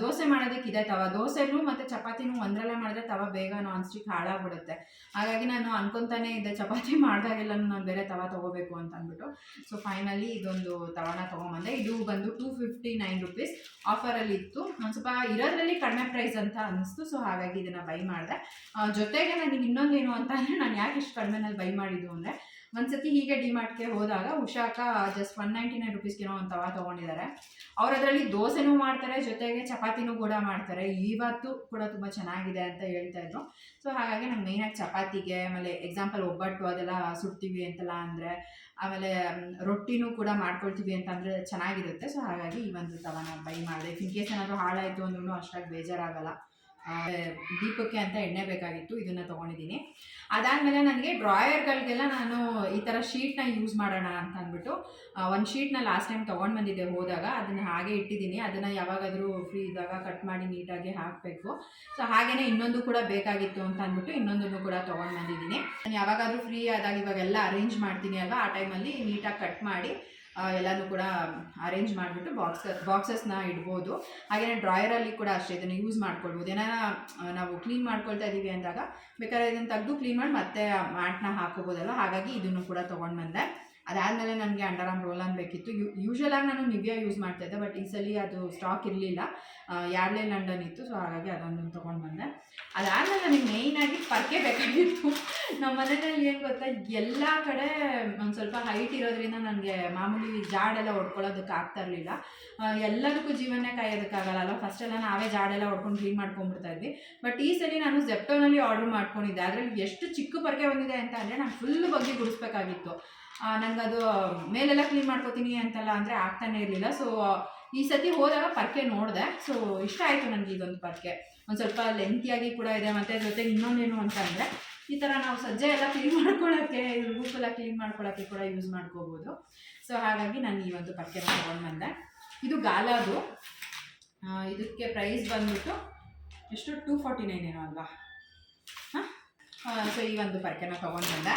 ದೋಸೆ ಮಾಡೋದಕ್ಕೆ ಇದೆ ತವ. ದೋಸೆನೂ ಮತ್ತು ಚಪಾತಿನೂ ಒಂದರಲ್ಲೇ ಮಾಡಿದ್ರೆ ತವ ಬೇಗ ನಾನ್ ಸ್ಟಿಕ್ ಹಾಳಾಗ್ಬಿಡುತ್ತೆ. ಹಾಗಾಗಿ ನಾನು ಅನ್ಕೊತಾನೆ ಇದ್ದೆ, ಚಪಾತಿ ಮಾಡಿದಾಗೆಲ್ಲ ನಾನು ಬೇರೆ ತವ ತೊಗೋಬೇಕು ಅಂತ ಅಂದ್ಬಿಟ್ಟು. ಸೊ ಫೈನಲಿ ಇದೊಂದು ತವನ ತೊಗೊಂಬಂದೆ. ಇದು ಬಂದು ಟೂ ಫಿಫ್ಟಿ ನೈನ್ ರುಪೀಸ್ ಆಫರಲ್ಲಿ ಇತ್ತು. ಒಂದು ಸ್ವಲ್ಪ ಇರೋದ್ರಲ್ಲಿ ಕಡಿಮೆ ಪ್ರೈಸ್ ಅಂತ ಅನ್ನಿಸ್ತು ಸೊ ಹಾಗಾಗಿ ಇದನ್ನು ಬೈ ಮಾಡಿದೆ. ಜೊತೆಗೆ ನನಗೆ ಇನ್ನೊಂದೇನು ಅಂತ ಅಂದರೆ ನಾನು ಯಾಕೆ ಇಷ್ಟು ಕಡಿಮೆನಲ್ಲಿ ಬೈ ಮಾಡಿದ್ದು ಅಂದರೆ ಒಂದ್ಸತಿ ಹೀಗೆ ಡಿಮಾರ್ಟ್ಗೆ ಹೋದಾಗ ಉಷಾಕ ಜಸ್ಟ್ ಒನ್ ನೈಂಟಿ ನೈನ್ ರುಪೀಸ್ಗೇನೋ ಒಂದು ತವಾ ತೊಗೊಂಡಿದ್ದಾರೆ. ಅವ್ರು ಅದರಲ್ಲಿ ದೋಸೆನೂ ಮಾಡ್ತಾರೆ, ಜೊತೆಗೆ ಚಪಾತಿನೂ ಕೂಡ ಮಾಡ್ತಾರೆ. ಇವತ್ತು ಕೂಡ ತುಂಬ ಚೆನ್ನಾಗಿದೆ ಅಂತ ಹೇಳ್ತಾ ಇದ್ರು. ಸೊ ಹಾಗಾಗಿ ನಂಗೆ ಮೇಯ್ನಾಗಿ ಚಪಾತಿಗೆ, ಆಮೇಲೆ ಎಕ್ಸಾಂಪಲ್ ಒಬ್ಬಟ್ಟು ಅದೆಲ್ಲ ಸುಡ್ತೀವಿ ಅಂತೆಲ್ಲ ಅಂದರೆ, ಆಮೇಲೆ ರೊಟ್ಟಿನೂ ಕೂಡ ಮಾಡ್ಕೊಳ್ತೀವಿ ಅಂತಂದರೆ ಚೆನ್ನಾಗಿರುತ್ತೆ. ಸೊ ಹಾಗಾಗಿ ಈ ಒಂದು ತವನ ಬೈ ಮಾಡಿದೆ. ಇನ್ ಕೇಸ್ ಏನಾದರೂ ಹಾಳಾಯಿತು ಅಂದ್ರೂ ಅಷ್ಟಾಗಿ ಬೇಜಾರಾಗಲ್ಲ. ದೀಪಕ್ಕೆ ಅಂತ ಎಣ್ಣೆ ಬೇಕಾಗಿತ್ತು, ಇದನ್ನು ತಗೊಂಡಿದ್ದೀನಿ. ಅದಾದಮೇಲೆ ನನಗೆ ಡ್ರಾಯರ್ಗಳಿಗೆಲ್ಲ ನಾನು ಈ ಥರ ಶೀಟ್ನ ಯೂಸ್ ಮಾಡೋಣ ಅಂತ ಅಂದ್ಬಿಟ್ಟು ಒಂದು ಶೀಟ್ನ ಲಾಸ್ಟ್ ಟೈಮ್ ತೊಗೊಂಡು ಬಂದಿದ್ದೆ ಹೋದಾಗ, ಅದನ್ನು ಹಾಗೆ ಇಟ್ಟಿದ್ದೀನಿ. ಅದನ್ನು ಯಾವಾಗಾದರೂ ಫ್ರೀ ಇದ್ದಾಗ ಕಟ್ ಮಾಡಿ ನೀಟಾಗಿ ಹಾಕಬೇಕು. ಸೊ ಹಾಗೆಯೇ ಇನ್ನೊಂದು ಕೂಡ ಬೇಕಾಗಿತ್ತು ಅಂತ ಅಂದ್ಬಿಟ್ಟು ಇನ್ನೊಂದನ್ನು ಕೂಡ ತೊಗೊಂಡು ಬಂದಿದ್ದೀನಿ. ನಾನು ಯಾವಾಗಾದರೂ ಫ್ರೀ ಆದಾಗ ಇವಾಗೆಲ್ಲ ಅರೇಂಜ್ ಮಾಡ್ತೀನಿ ಅಲ್ವಾ? ಆ ಟೈಮಲ್ಲಿ ನೀಟಾಗಿ ಕಟ್ ಮಾಡಿ ಎಲ್ಲನೂ ಕೂಡ ಅರೇಂಜ್ ಮಾಡಿಬಿಟ್ಟು ಬಾಕ್ಸ್ ಬಾಕ್ಸಸ್ನ ಇಡ್ಬೋದು. ಹಾಗೆಯೇ ಡ್ರಾಯರಲ್ಲಿ ಕೂಡ ಅಷ್ಟೇ ಇದನ್ನು ಯೂಸ್ ಮಾಡ್ಕೊಳ್ಬೋದು. ಏನಾರ ನಾವು ಕ್ಲೀನ್ ಮಾಡ್ಕೊಳ್ತಾ ಇದ್ದೀವಿ ಅಂದಾಗ ಬೇಕಾದ್ರೆ ಇದನ್ನು ತೆಗೆದು ಕ್ಲೀನ್ ಮಾಡಿ ಮತ್ತೆ ಮ್ಯಾಟ್ನ ಹಾಕೋಬೋದಲ್ಲ ಹಾಗಾಗಿ ಇದನ್ನು ಕೂಡ ತೊಗೊಂಡು ಬಂದೆ. ಅದಾದಮೇಲೆ ನನಗೆ ಅಂಡರ್ ಆಮ್ ರೋಲ್ ಆನ್ ಬೇಕಿತ್ತು. ಯು ಯೂಶ್ವಲಾಗಿ ನಾನು ನಿವ್ಯಾ ಯೂಸ್ ಮಾಡ್ತಾ ಇದ್ದೆ ಬಟ್ ಈ ಸಲ ಅದು ಸ್ಟಾಕ್ ಇರಲಿಲ್ಲ. ಯಾರ್ಲೇ ಲಂಡನ್ ಇತ್ತು ಸೊ ಹಾಗಾಗಿ ಅದೊಂದು ತೊಗೊಂಡು ಬಂದೆ. ಅದಾದಮೇಲೆ ನನಗೆ ಮೇಯ್ನಾಗಿ ಪರ್ಕೆ ಬೇಕಾಗಿತ್ತು. ನಮ್ಮ ಮನೆಯಲ್ಲಿ ಏನು ಗೊತ್ತಾ, ಎಲ್ಲ ಕಡೆ ಒಂದು ಸ್ವಲ್ಪ ಹೈಟ್ ಇರೋದ್ರಿಂದ ನನಗೆ ಮಾಮೂಲಿ ಜಾಡೆಲ್ಲ ಹೊಡ್ಕೊಳ್ಳೋದಕ್ಕೆ ಆಗ್ತಾ ಇರಲಿಲ್ಲ. ಎಲ್ಲದಕ್ಕೂ ಜೀವನ ಕಾಯೋದಕ್ಕಾಗಲ್ಲ ಅಲ್ಲ ಫಸ್ಟೆಲ್ಲ ನಾವೇ ಜಾಡೆಲ್ಲ ಹೊಡ್ಕೊಂಡು ಕ್ಲೀನ್ ಮಾಡ್ಕೊಂಡ್ಬಿಡ್ತಾ ಇದ್ವಿ. ಬಟ್ ಈ ಸಲ ನಾನು ಜೆಪ್ಟೋನಲ್ಲಿ ಆರ್ಡರ್ ಮಾಡ್ಕೊಂಡಿದ್ದೆ. ಅದರಲ್ಲಿ ಎಷ್ಟು ಚಿಕ್ಕ ಪರ್ಕೆ ಬಂದಿದೆ ಅಂತ ಅಂದರೆ ನಾನು ಫುಲ್ ಬಗ್ಗೆ ಗುಡಿಸ್ಬೇಕಾಗಿತ್ತು. ನನಗದು ಮೇಲೆಲ್ಲ ಕ್ಲೀನ್ ಮಾಡ್ಕೋತೀನಿ ಅಂತೆಲ್ಲ ಅಂದರೆ ಆಗ್ತಾನೆ ಇರಲಿಲ್ಲ. ಸೊ ಈ ಸತಿ ಹೋದಾಗ ಪರ್ಕೆ ನೋಡಿದೆ. ಸೊ ಇಷ್ಟ ಆಯಿತು ನನಗೆ ಇದೊಂದು ಪರ್ಕೆ. ಒಂದು ಸ್ವಲ್ಪ ಲೆಂತಿಯಾಗಿ ಕೂಡ ಇದೆ, ಮತ್ತು ಜೊತೆಗೆ ಇನ್ನೊಂದೇನು ಅಂತ ಅಂದರೆ ಈ ಥರ ನಾವು ಸಜ್ಜೆ ಎಲ್ಲ ಕ್ಲೀನ್ ಮಾಡ್ಕೊಳ್ಳೋಕ್ಕೆ ರೂಪೆಲ್ಲ ಕ್ಲೀನ್ ಮಾಡ್ಕೊಳ್ಳೋಕ್ಕೆ ಕೂಡ ಯೂಸ್ ಮಾಡ್ಕೋಬೋದು. ಸೊ ಹಾಗಾಗಿ ನಾನು ಈ ಒಂದು ಪರ್ಕೆನ ತೊಗೊಂಡು ಬಂದೆ. ಇದು ಗಾಲಾದು. ಇದಕ್ಕೆ ಪ್ರೈಸ್ ಬಂದ್ಬಿಟ್ಟು ಎಷ್ಟು? ಟೂ ಫಾರ್ಟಿ ನೈನ್ ಏನೋ ಅಲ್ವಾ? ಹಾಂ? ಸೊ ಈ ಒಂದು ಪರ್ಕೆನ ತೊಗೊಂಡು ಬಂದೆ.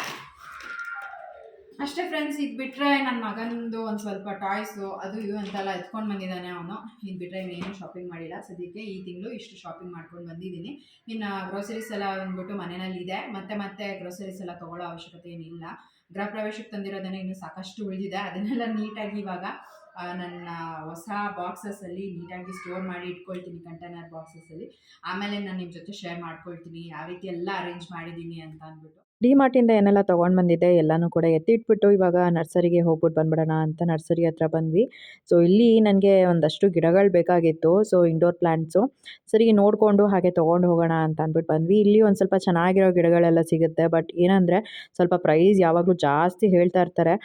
ಅಷ್ಟೇ ಫ್ರೆಂಡ್ಸ್ ಇದು ಬಿಟ್ಟರೆ ನನ್ನ ಮಗನದು ಒಂದು ಸ್ವಲ್ಪ ಟಾಯ್ಸು ಅದು ಇದು ಅಂತೆಲ್ಲ ಎತ್ಕೊಂಡು ಬಂದಿದ್ದಾನೆ ಅವನು. ಇದು ಬಿಟ್ಟರೆ ಇನ್ನೇನು ಶಾಪಿಂಗ್ ಮಾಡಿಲ್ಲ. ಸದ್ಯಕ್ಕೆ ಈ ತಿಂಗಳು ಇಷ್ಟು ಶಾಪಿಂಗ್ ಮಾಡ್ಕೊಂಡು ಬಂದಿದ್ದೀನಿ. ಇನ್ನು ಗ್ರೋಸರೀಸ್ ಎಲ್ಲ ಬಂದ್ಬಿಟ್ಟು ಮನೆಯಲ್ಲಿ ಇದೆ. ಮತ್ತೆ ಮತ್ತೆ ಗ್ರೋಸರೀಸ್ ಎಲ್ಲ ತೊಗೊಳ್ಳೋ ಅವಶ್ಯಕತೆ ಏನಿಲ್ಲ ಗೃಹ ಪ್ರವೇಶಕ್ಕೆ ತಂದಿರೋದನ್ನೇ ಇನ್ನೂ ಸಾಕಷ್ಟು ಉಳಿದಿದೆ. ಅದನ್ನೆಲ್ಲ ನೀಟಾಗಿ ಇವಾಗ ನನ್ನ ಹೊಸ ಬಾಕ್ಸಸ್ಸಲ್ಲಿ ನೀಟಾಗಿ ಸ್ಟೋರ್ ಮಾಡಿ ಇಟ್ಕೊಳ್ತೀನಿ ಕಂಟೈನರ್ ಬಾಕ್ಸಸ್ಸಲ್ಲಿ ಆಮೇಲೆ ನಾನು ನಿಮ್ಮ ಜೊತೆ ಶೇರ್ ಮಾಡ್ಕೊಳ್ತೀನಿ. ಯಾವ ರೀತಿ ಎಲ್ಲ ಅರೇಂಜ್ ಮಾಡಿದ್ದೀನಿ ಅಂತ ಅಂದ್ಬಿಟ್ಟು. ಡಿ ಮಾರ್ಟಿಂದ ಏನೆಲ್ಲ ತೊಗೊಂಡು ಬಂದಿದ್ದೆ ಎಲ್ಲನೂ ಕೂಡ ಎತ್ತಿಟ್ಬಿಟ್ಟು ಇವಾಗ ನರ್ಸರಿಗೆ ಹೋಗ್ಬಿಟ್ಟು ಬಂದ್ಬಿಡೋಣ ಅಂತ ನರ್ಸರಿ ಹತ್ರ ಬಂದ್ವಿ. ಸೊ, ಇಲ್ಲಿ ನನಗೆ ಒಂದಷ್ಟು ಗಿಡಗಳು ಬೇಕಾಗಿತ್ತು. ಸೊ ಇಂಡೋರ್ ಪ್ಲ್ಯಾಂಟ್ಸು ಸರಿ, ನೋಡಿಕೊಂಡು ಹಾಗೆ ತೊಗೊಂಡು ಹೋಗೋಣ ಅಂತ ಅಂದ್ಬಿಟ್ಟು ಬಂದ್ವಿ. ಇಲ್ಲಿ ಒಂದು ಸ್ವಲ್ಪ ಚೆನ್ನಾಗಿರೋ ಗಿಡಗಳೆಲ್ಲ ಸಿಗುತ್ತೆ. ಬಟ್ ಏನಂದರೆ ಸ್ವಲ್ಪ ಪ್ರೈಸ್ ಯಾವಾಗಲೂ ಜಾಸ್ತಿ ಹೇಳ್ತಾ ಇರ್ತಾರೆ.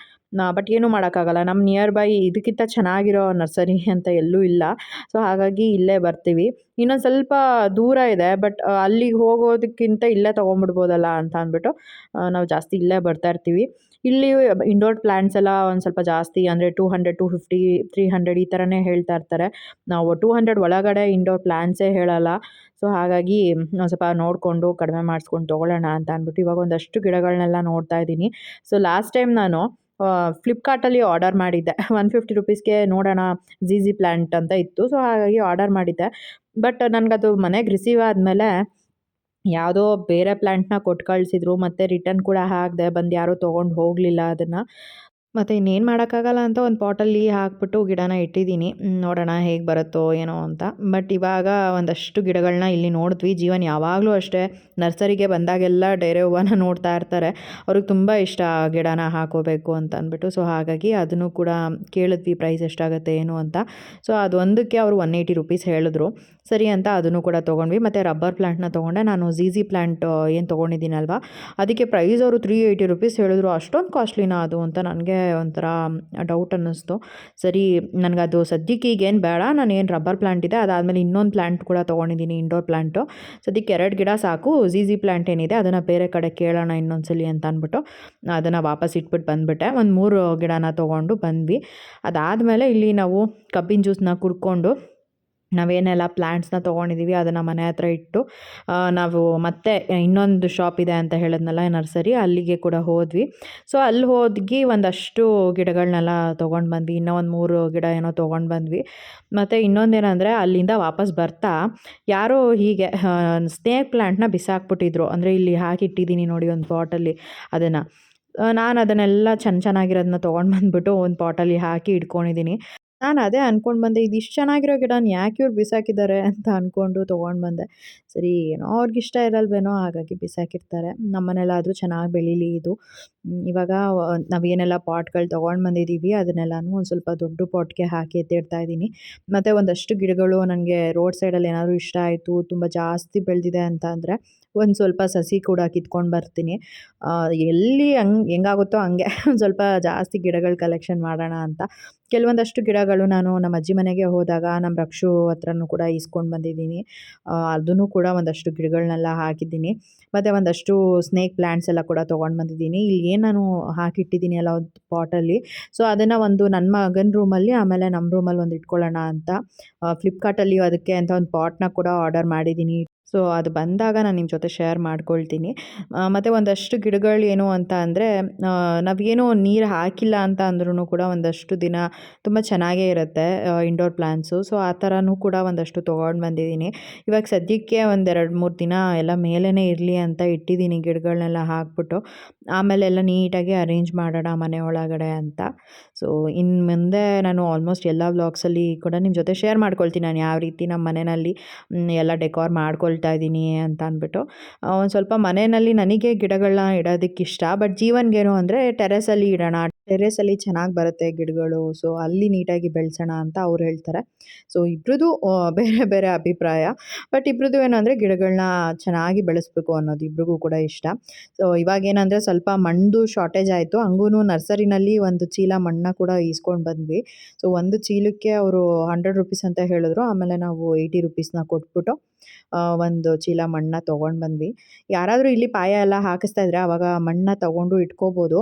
ಬಟ್ ಏನೂ ಮಾಡೋಕ್ಕಾಗಲ್ಲ. ನಮ್ಮ ನಿಯರ್ ಬೈ ಇದಕ್ಕಿಂತ ಚೆನ್ನಾಗಿರೋ ನರ್ಸರಿ ಅಂತ ಎಲ್ಲೂ ಇಲ್ಲ. ಸೊ ಹಾಗಾಗಿ ಇಲ್ಲೇ ಬರ್ತೀವಿ. ಇನ್ನೊಂದು ಸ್ವಲ್ಪ ದೂರ ಇದೆ ಬಟ್ ಅಲ್ಲಿಗೆ ಹೋಗೋದಕ್ಕಿಂತ ಇಲ್ಲೇ ತೊಗೊಂಬಿಡ್ಬೋದಲ್ಲ ಅಂತ ಅಂದ್ಬಿಟ್ಟು ನಾವು ಜಾಸ್ತಿ ಇಲ್ಲೇ ಬರ್ತಾ ಇರ್ತೀವಿ. ಇಲ್ಲಿ ಇಂಡೋರ್ ಪ್ಲ್ಯಾಂಟ್ಸ್ ಎಲ್ಲ ಒಂದು ಸ್ವಲ್ಪ ಜಾಸ್ತಿ, ಅಂದರೆ two hundred to fifty three hundred ಈ ಥರನೇ ಹೇಳ್ತಾ ಇರ್ತಾರೆ. ನಾವು ಟೂ ಹಂಡ್ರೆಡ್ ಒಳಗಡೆ ಇಂಡೋರ್ ಪ್ಲ್ಯಾಂಟ್ಸೇ ಹೇಳಲ್ಲ. ಸೊ ಹಾಗಾಗಿ ಒಂದು ಸ್ವಲ್ಪ ನೋಡಿಕೊಂಡು, ಕಡಿಮೆ ಮಾಡಿಸ್ಕೊಂಡು ತೊಗೊಳ್ಳೋಣ ಅಂತ ಅಂದ್ಬಿಟ್ಟು ಇವಾಗ ಒಂದಷ್ಟು ಗಿಡಗಳನ್ನೆಲ್ಲ ನೋಡ್ತಾ ಇದ್ದೀನಿ. ಸೊ ಲಾಸ್ಟ್ ಟೈಮ್ ನಾನು ಫ್ಲಿಪ್ಕಾರ್ಟಲ್ಲಿ ಆರ್ಡರ್ ಮಾಡಿದ್ದೆ. ಒನ್ ಫಿಫ್ಟಿ ರುಪೀಸ್ಗೆ ನೋಡೋಣ ಝೀಝಿ ಪ್ಲ್ಯಾಂಟ್ ಅಂತ ಇತ್ತು. ಸೊ ಹಾಗಾಗಿ ಆರ್ಡರ್ ಮಾಡಿದ್ದೆ. ಬಟ್ ನನಗದು ಮನೆಗೆ ರಿಸೀವ್ ಆದಮೇಲೆ ಯಾವುದೋ ಬೇರೆ ಪ್ಲ್ಯಾಂಟ್ನ ಕೊಟ್ಟು ಕಳಿಸಿದ್ರು ಮತ್ತು ರಿಟರ್ನ್ ಕೂಡ ಹಾಕಿದೆ. ಬಂದು ಯಾರೂ ತೊಗೊಂಡು ಹೋಗಲಿಲ್ಲ ಅದನ್ನು. ಮತ್ತು ಇನ್ನೇನು ಮಾಡೋಕ್ಕಾಗಲ್ಲ ಅಂತ ಒಂದು ಪಾಟಲ್ಲಿ ಹಾಕ್ಬಿಟ್ಟು ಗಿಡನ ಇಟ್ಟಿದ್ದೀನಿ. ನೋಡೋಣ ಹೇಗೆ ಬರುತ್ತೋ ಏನೋ ಅಂತ. ಬಟ್ ಇವಾಗ ಒಂದಷ್ಟು ಗಿಡಗಳನ್ನ ಇಲ್ಲಿ ನೋಡಿದ್ವಿ. ಜೀವನ್ ಯಾವಾಗಲೂ ಅಷ್ಟೇ ನರ್ಸರಿಗೆ ಬಂದಾಗೆಲ್ಲ ಡೇರೆ ಹೂವನ ನೋಡ್ತಾ ಇರ್ತಾರೆ. ಅವ್ರಿಗೆ ತುಂಬ ಇಷ್ಟ ಆ ಗಿಡನ ಹಾಕೋಬೇಕು ಅಂತ ಅಂದ್ಬಿಟ್ಟು. ಸೊ ಹಾಗಾಗಿ ಅದನ್ನು ಕೂಡ ಕೇಳಿದ್ವಿ ಪ್ರೈಸ್ ಎಷ್ಟಾಗುತ್ತೆ, ಏನು ಅಂತ. ಸೊ ಅದೊಂದಕ್ಕೆ ಅವರು ಒನ್ ಏಯ್ಟಿ ರುಪೀಸ್ ಹೇಳಿದ್ರು. ಸರಿ ಅಂತ ಅದನ್ನು ಕೂಡ ತೊಗೊಂಡ್ವಿ. ಮತ್ತು ರಬ್ಬರ್ ಪ್ಲ್ಯಾಂಟ್ನ ತೊಗೊಂಡೆ. ನಾನು ಝೀಝಿ ಪ್ಲ್ಯಾಂಟ್ ಏನು ತೊಗೊಂಡಿದ್ದೀನಲ್ವ? ಅದಕ್ಕೆ ಪ್ರೈಸ್ ಅವರು ತ್ರೀ ಏಯ್ಟಿ ರುಪೀಸ್ ಹೇಳಿದ್ರು. ಅಷ್ಟೊಂದು ಕಾಸ್ಟ್ಲಿನಾ ಅದು ಅಂತ ನನಗೆ ಒಂಥರ ಡೌಟ್ ಅನ್ನಿಸ್ತು. ಸರಿ, ನನಗದು ಸದ್ಯಕ್ಕೆ ಈಗೇನು ಬೇಡ ನಾನು ಏನು ರಬ್ಬರ್ ಪ್ಲ್ಯಾಂಟ್ ಇದೆ, ಅದಾದಮೇಲೆ ಇನ್ನೊಂದು ಪ್ಲ್ಯಾಂಟ್ ಕೂಡ ತೊಗೊಂಡಿದ್ದೀನಿ ಇಂಡೋರ್ ಪ್ಲ್ಯಾಂಟು ಸದ್ಯಕ್ಕೆ ಎರಡು ಗಿಡ ಸಾಕು ಝೀಝಿ ಪ್ಲ್ಯಾಂಟ್ ಏನಿದೆ, ಅದನ್ನು ಬೇರೆ ಕಡೆ ಕೇಳೋಣ ಇನ್ನೊಂದ್ಸಲಿ ಅಂತ ಅಂದ್ಬಿಟ್ಟು ಅದನ್ನು ವಾಪಸ್ ಇಟ್ಬಿಟ್ಟು ಬಂದುಬಿಟ್ಟೆ. ಒಂದು ಮೂರು ಗಿಡನ ತೊಗೊಂಡು ಬಂದ್ವಿ. ಅದಾದಮೇಲೆ ಇಲ್ಲಿ ನಾವು ಕಬ್ಬಿನ ಜ್ಯೂಸನ್ನ ಕುಡ್ಕೊಂಡು ನಾವೇನೆಲ್ಲ ಪ್ಲ್ಯಾಂಟ್ಸ್ನ ತೊಗೊಂಡಿದ್ದೀವಿ ಅದನ್ನು ಮನೆ ಹತ್ರ ಇಟ್ಟು ನಾವು ಮತ್ತೆ ಇನ್ನೊಂದು ಶಾಪ್ ಇದೆ ಅಂತ ಹೇಳಿದ್ನಲ್ಲ ನರ್ಸರಿ, ಅಲ್ಲಿಗೆ ಕೂಡ ಹೋದ್ವಿ. ಸೊ ಅಲ್ಲಿ ಹೋದ್ಗಿ ಒಂದಷ್ಟು ಗಿಡಗಳನ್ನೆಲ್ಲ ತೊಗೊಂಡು ಬಂದ್ವಿ. ಇನ್ನೂ ಒಂದು ಮೂರು ಗಿಡ ಏನೋ ತೊಗೊಂಡು ಬಂದ್ವಿ. ಮತ್ತು ಇನ್ನೊಂದೇನೆಂದರೆ ಅಲ್ಲಿಂದ ವಾಪಸ್ ಬರ್ತಾ, ಯಾರೋ ಹೀಗೆ ಸ್ನೇಕ್ ಪ್ಲ್ಯಾಂಟ್ನ ಬಿಸಾಕ್ಬಿಟ್ಟಿದ್ರು. ಅಂದರೆ ಇಲ್ಲಿ ಹಾಕಿಟ್ಟಿದ್ದೀನಿ ನೋಡಿ ಒಂದು ಪಾಟಲ್ಲಿ ಅದನ್ನು. ನಾನು ಅದನ್ನೆಲ್ಲ ಚೆನ್ನ ಚೆನ್ನಾಗಿರೋದನ್ನ ತೊಗೊಂಡು ಬಂದ್ಬಿಟ್ಟು ಒಂದು ಪಾಟಲ್ಲಿ ಹಾಕಿ ಇಟ್ಕೊಂಡಿದ್ದೀನಿ ನಾನು ಅದೇ ಅಂದ್ಕೊಂಡು ಬಂದೆ, ಇದು ಇಷ್ಟು ಚೆನ್ನಾಗಿರೋ ಗಿಡನ ಯಾಕೆ ಇವ್ರು ಬಿಸಾಕಿದ್ದಾರೆ ಅಂತ ಅಂದ್ಕೊಂಡು ತೊಗೊಂಡು ಬಂದೆ. ಸರಿ, ಏನೋ ಅವ್ರಿಗೆ ಇಷ್ಟ ಇರಲ್ವೇನೋ ಹಾಗಾಗಿ ಬಿಸಾಕಿರ್ತಾರೆ. ನಮ್ಮನೆಲ್ಲಾದರೂ ಚೆನ್ನಾಗಿ ಬೆಳೀಲಿ ಇದು. ಇವಾಗ ನಾವು ನಾವೇನೆಲ್ಲ ಪಾಟ್ಗಳು ತೊಗೊಂಡು ಬಂದಿದ್ದೀವಿ ಅದನ್ನೆಲ್ಲನೂ ಒಂದು ಸ್ವಲ್ಪ ದೊಡ್ಡ ಪಾಟ್ಗೆ ಹಾಕಿ ಎತ್ತಿಡ್ತಾ ಇದ್ದೀನಿ ಮತ್ತು ಒಂದಷ್ಟು ಗಿಡಗಳು ನನಗೆ ರೋಡ್ ಸೈಡಲ್ಲಿ ಏನಾದರೂ ಇಷ್ಟ ಆಯಿತು, ತುಂಬ ಜಾಸ್ತಿ ಬೆಳೆದಿದೆ ಅಂತ ಅಂದರೆ ಒಂದು ಸ್ವಲ್ಪ ಸಸಿ ಕೂಡ ಕಿತ್ಕೊಂಡು ಬರ್ತೀನಿ. ಎಲ್ಲಿ ಹಂಗೆ, ಹೆಂಗಾಗುತ್ತೋ ಹಂಗೆ, ಒಂದು ಸ್ವಲ್ಪ ಜಾಸ್ತಿ ಗಿಡಗಳು ಕಲೆಕ್ಷನ್ ಮಾಡೋಣ ಅಂತ. ಕೆಲವೊಂದಷ್ಟು ಗಿಡಗಳು ನಾನು ನಮ್ಮ ಅಜ್ಜಿ ಮನೆಗೆ ಹೋದಾಗ ನಮ್ಮ ರಕ್ಷು ಹತ್ರನೂ ಕೂಡ ಈಸ್ಕೊಂಡು ಬಂದಿದ್ದೀನಿ. ಅದನ್ನು ಕೂಡ ಒಂದಷ್ಟು ಗಿಡಗಳನ್ನೆಲ್ಲ ಹಾಕಿದ್ದೀನಿ. ಮತ್ತು ಒಂದಷ್ಟು ಸ್ನೇಕ್ ಪ್ಲ್ಯಾಂಟ್ಸ್ ಎಲ್ಲ ಕೂಡ ತೊಗೊಂಡು ಬಂದಿದ್ದೀನಿ. ಇಲ್ಲಿ ಏನು ನಾನು ಹಾಕಿಟ್ಟಿದ್ದೀನಿ ಅಲ್ಲ ಒಂದು ಪಾಟಲ್ಲಿ. ಸೊ, ಅದನ್ನು ಒಂದು ನನ್ನ ಮಗನ ರೂಮಲ್ಲಿ, ಆಮೇಲೆ ನಮ್ಮ ರೂಮಲ್ಲಿ ಒಂದು ಇಟ್ಕೊಳ್ಳೋಣ ಅಂತ ಫ್ಲಿಪ್ಕಾರ್ಟಲ್ಲಿ ಅದಕ್ಕೆ ಅಂತ ಒಂದು ಪಾಟ್ನ ಕೂಡ ಆರ್ಡರ್ ಮಾಡಿದ್ದೀನಿ. ಸೊ ಅದು ಬಂದಾಗ ನಾನು ನಿಮ್ಮ ಜೊತೆ ಶೇರ್ ಮಾಡ್ಕೊಳ್ತೀನಿ. ಮತ್ತು ಒಂದಷ್ಟು ಗಿಡಗಳು ಏನು ಅಂತ ಅಂದರೆ ನಾವೇನೋ ನೀರು ಹಾಕಿಲ್ಲ ಅಂತ ಅಂದ್ರೂ ಕೂಡ ಒಂದಷ್ಟು ದಿನ ತುಂಬ ಚೆನ್ನಾಗೇ ಇರುತ್ತೆ ಇಂಡೋರ್ ಪ್ಲ್ಯಾಂಟ್ಸು ಸೊ ಆ ಥರನೂ ಕೂಡ ಒಂದಷ್ಟು ತೊಗೊಂಡು ಬಂದಿದ್ದೀನಿ ಇವಾಗ ಸದ್ಯಕ್ಕೆ ಒಂದೆರಡು ಮೂರು ದಿನ ಎಲ್ಲ ಮೇಲೇ ಇರಲಿ ಅಂತ ಇಟ್ಟಿದ್ದೀನಿ ಗಿಡಗಳನ್ನೆಲ್ಲ ಹಾಕ್ಬಿಟ್ಟು. ಆಮೇಲೆ ಎಲ್ಲ ನೀಟಾಗಿ ಅರೇಂಜ್ ಮಾಡೋಣ ಮನೆ ಒಳಗಡೆ ಅಂತ. ಸೊ ಇನ್ನು ಮುಂದೆ ನಾನು ಆಲ್ಮೋಸ್ಟ್ ಎಲ್ಲ ವ್ಲಾಗ್ಸಲ್ಲಿ ಕೂಡ ನಿಮ್ಮ ಜೊತೆ ಶೇರ್ ಮಾಡ್ಕೊಳ್ತೀನಿ. ನಾನು ಯಾವ ರೀತಿ ನಮ್ಮ ಮನೆಯಲ್ಲಿ ಎಲ್ಲ ಡೆಕೋರ್ ಮಾಡ್ಕೊಳ್ತಾ ಇದ್ದೀನಿ ಅಂತ ಅಂದ್ಬಿಟ್ಟು. ಒಂದು ಸ್ವಲ್ಪ ಮನೆಯಲ್ಲಿ ನನಗೆ ಗಿಡಗಳನ್ನ ಇಡೋದಕ್ಕೆ ಇಷ್ಟ ಬಟ್ ಜೀವನ್ಗೇನು ಅಂದರೆ ಟೆರೆಸಲ್ಲಿ ಇಡೋಣ. ಟೆರೆಸಲ್ಲಿ ಚೆನ್ನಾಗಿ ಬರುತ್ತೆ ಗಿಡಗಳು, ಸೊ ಅಲ್ಲಿ ನೀಟಾಗಿ ಬೆಳೆಸೋಣ ಅಂತ ಅವ್ರು ಹೇಳ್ತಾರೆ. ಸೊ ಇಬ್ರದ್ದು ಬೇರೆ ಬೇರೆ ಅಭಿಪ್ರಾಯ. ಬಟ್ ಇಬ್ರದ್ದು ಏನಂದರೆ ಗಿಡಗಳನ್ನ ಚೆನ್ನಾಗಿ ಬೆಳೆಸಬೇಕು ಅನ್ನೋದು ಇಬ್ರಿಗೂ ಕೂಡ ಇಷ್ಟ. ಸೊ ಇವಾಗ ಏನಂದರೆ ಸ್ವಲ್ಪ ಮಣ್ಣು ಶಾರ್ಟೇಜ್ ಆಯಿತು. ಹಂಗೂ ನರ್ಸರಿನಲ್ಲಿ ಒಂದು ಚೀಲ ಮಣ್ಣ ಕೂಡ ಈಸ್ಕೊಂಡು ಬಂದ್ವಿ. ಸೊ ಒಂದು ಚೀಲಕ್ಕೆ ಅವರು ಹಂಡ್ರೆಡ್ ರುಪೀಸ್ ಅಂತ ಹೇಳಿದ್ರು. ಆಮೇಲೆ ನಾವು ಏಯ್ಟಿ ರುಪೀಸ್ನ ಕೊಟ್ಬಿಟ್ಟು ಒಂದು ಚೀಲ ಮಣ್ಣನ್ನ ತೊಗೊಂಡು ಬಂದ್ವಿ. ಯಾರಾದರೂ ಇಲ್ಲಿ ಪಾಯ ಎಲ್ಲ ಹಾಕಿಸ್ತಾ ಇದ್ರೆ ಆವಾಗ ಮಣ್ಣನ್ನ ತೊಗೊಂಡು ಇಟ್ಕೋಬೋದು.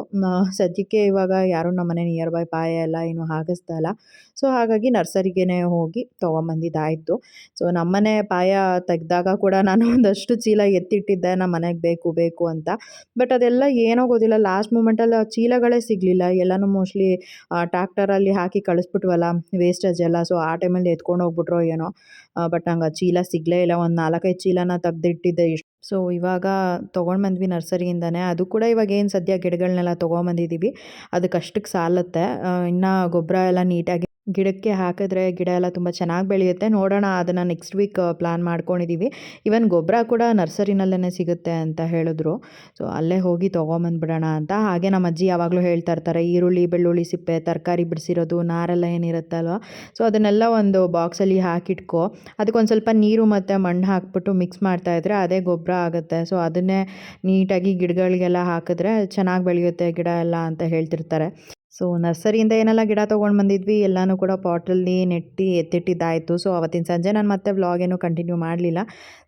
ಸದ್ಯಕ್ಕೆ ಇವಾಗ ಯಾರೂ ನಮ್ಮ ಮನೆ ನಿಯರ್ ಬೈ ಪಾಯ ಎಲ್ಲ ಏನು ಹಾಕಿಸ್ತಾ ಇಲ್ಲ. ಸೊ ಹಾಗಾಗಿ ನರ್ಸರಿಗೇ ಹೋಗಿ ತೊಗೊಂಬಂದಿದ್ದಾಯಿತು. ಸೊ ನಮ್ಮನೆ ಪಾಯ ತೆಗೆದಾಗ ಕೂಡ ನಾನು ಒಂದಷ್ಟು ಚೀಲ ಎತ್ತಿಟ್ಟಿದ್ದೆ. ನಮ್ಮ ಮನೆಗೆ ಬೇಕು ಬೇಕು ಅಂತ. ಬಟ್ ಅದೆಲ್ಲ ಏನೋ ಗೊತ್ತಿಲ್ಲ. ಲಾಸ್ಟ್ ಮೂಮೆಂಟಲ್ಲಿ ಚೀಲಗಳೇ ಸಿಗಲಿಲ್ಲ. ಎಲ್ಲನೂ ಮೋಸ್ಟ್ಲಿ ಟ್ಯಾಕ್ಟರಲ್ಲಿ ಹಾಕಿ ಕಳಿಸ್ಬಿಟ್ವಲ್ಲ ವೇಸ್ಟೇಜ್ ಎಲ್ಲ. ಸೊ ಆ ಟೈಮಲ್ಲಿ ಎತ್ಕೊಂಡು ಹೋಗ್ಬಿಟ್ರೋ ಏನೋ. ಬಟ್ ನಂಗೆ ಚೀಲ ಸಿಗಲೇ ಇಲ್ಲ, ಒಂದು ನಾಲ್ಕೈದು ಚೀಲನ ತೆಗ್ದಿಟ್ಟಿದ್ದೆ ಇಷ್ಟು. ಸೊ ಇವಾಗ ತೊಗೊಂಡು ಬಂದ್ವಿ ನರ್ಸರಿಯಿಂದನೇ. ಅದು ಕೂಡ ಇವಾಗ ಏನು ಸದ್ಯ ಗಿಡಗಳನ್ನೆಲ್ಲ ತೊಗೊಂಬಂದಿದ್ದೀವಿ ಅದಕ್ಕೆ ಅಷ್ಟಕ್ಕೆ ಸಾಲುತ್ತೆ ಇನ್ನು ಗೊಬ್ಬರ ಎಲ್ಲ ನೀಟಾಗಿ ಗಿಡಕ್ಕೆ ಹಾಕಿದ್ರೆ ಗಿಡ ಎಲ್ಲ ತುಂಬ ಚೆನ್ನಾಗಿ ಬೆಳೆಯುತ್ತೆ. ನೋಡೋಣ, ಅದನ್ನು ನೆಕ್ಸ್ಟ್ ವೀಕ್ ಪ್ಲ್ಯಾನ್ ಮಾಡ್ಕೊಂಡಿದ್ದೀವಿ ಇವನ್ ಗೊಬ್ಬರ ಕೂಡ ನರ್ಸರಿನಲ್ಲೇ ಸಿಗುತ್ತೆ ಅಂತ ಹೇಳಿದ್ರು. ಸೊ ಅಲ್ಲೇ ಹೋಗಿ ತೊಗೊಂಬಂದ್ಬಿಡೋಣ ಅಂತ. ಹಾಗೆ ನಮ್ಮ ಅಜ್ಜಿ ಯಾವಾಗಲೂ ಹೇಳ್ತಾ ಇರ್ತಾರೆ, ಈರುಳ್ಳಿ, ಬೆಳ್ಳುಳ್ಳಿ, ಸಿಪ್ಪೆ, ತರಕಾರಿ ಬಿಡಿಸಿರೋದು, ನಾರೆಲ್ಲ ಏನಿರುತ್ತಲ್ವ ಸೊ ಅದನ್ನೆಲ್ಲ ಒಂದು ಬಾಕ್ಸಲ್ಲಿ ಹಾಕಿಟ್ಕೊ. ಅದಕ್ಕೊಂದು ಸ್ವಲ್ಪ ನೀರು ಮತ್ತು ಮಣ್ಣು ಹಾಕ್ಬಿಟ್ಟು ಮಿಕ್ಸ್ ಮಾಡ್ತಾಯಿದ್ರೆ ಅದೇ ಗೊಬ್ಬರ ಆಗುತ್ತೆ. ಸೊ ಅದನ್ನೇ ನೀಟಾಗಿ ಗಿಡಗಳಿಗೆಲ್ಲ ಹಾಕಿದ್ರೆ ಚೆನ್ನಾಗಿ ಬೆಳೆಯುತ್ತೆ ಗಿಡ ಎಲ್ಲ ಅಂತ ಹೇಳ್ತಿರ್ತಾರೆ. ಸೊ ನರ್ಸರಿಯಿಂದ ಏನೆಲ್ಲ ಗಿಡ ತೊಗೊಂಡು ಬಂದಿದ್ವಿ, ಎಲ್ಲನೂ ಕೂಡ ಪಾಟಲ್ಲಿ ನೆಟ್ಟಿ ಎತ್ತಿಟ್ಟಿದ್ದಾಯಿತು. ಸೊ ಅವತ್ತಿನ ಸಂಜೆ ನಾನು ಮತ್ತೆ ವ್ಲಾಗ್ ಏನು ಕಂಟಿನ್ಯೂ ಮಾಡಲಿಲ್ಲ.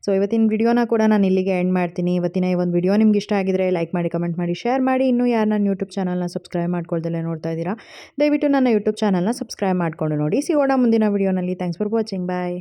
ಸೊ ಇವತ್ತಿನ ವಿಡಿಯೋನ ಕೂಡ ನಾನು ಇಲ್ಲಿಗೆ ಎಂಡ್ ಮಾಡ್ತೀನಿ. ಇವತ್ತಿನ ಈ ಒಂದು ವಿಡಿಯೋ ನಿಮ್ಗೆ ಇಷ್ಟ ಆಗಿದ್ರೆ ಲೈಕ್ ಮಾಡಿ ಕಮೆಂಟ್ ಮಾಡಿ ಶೇರ್ ಮಾಡಿ. ಇನ್ನೂ ಯಾರು ನನ್ನ ಯೂಟ್ಯೂಬ್ ಚಾನಲ್ನ ಸಬ್ಸ್ಕ್ರೈಬ್ ಮಾಡ್ಕೊಳ್ದಲ್ಲೇ ನೋಡ್ತಾ ಇದ್ದೀರಾ, ದಯವಿಟ್ಟು ನನ್ನ ಯೂಟ್ಯೂಬ್ ಚಾನಲ್ನ ಸಬ್ಸ್ಕ್ರೈಬ್ ಮಾಡಿಕೊಂಡು ನೋಡಿ. ಸಿಗೋಣ ಮುಂದಿನ ವಿಡಿಯೋನಲ್ಲಿ ಥ್ಯಾಂಕ್ಸ್ ಫಾರ್ ವಾಚಿಂಗ್ ಬಾಯ್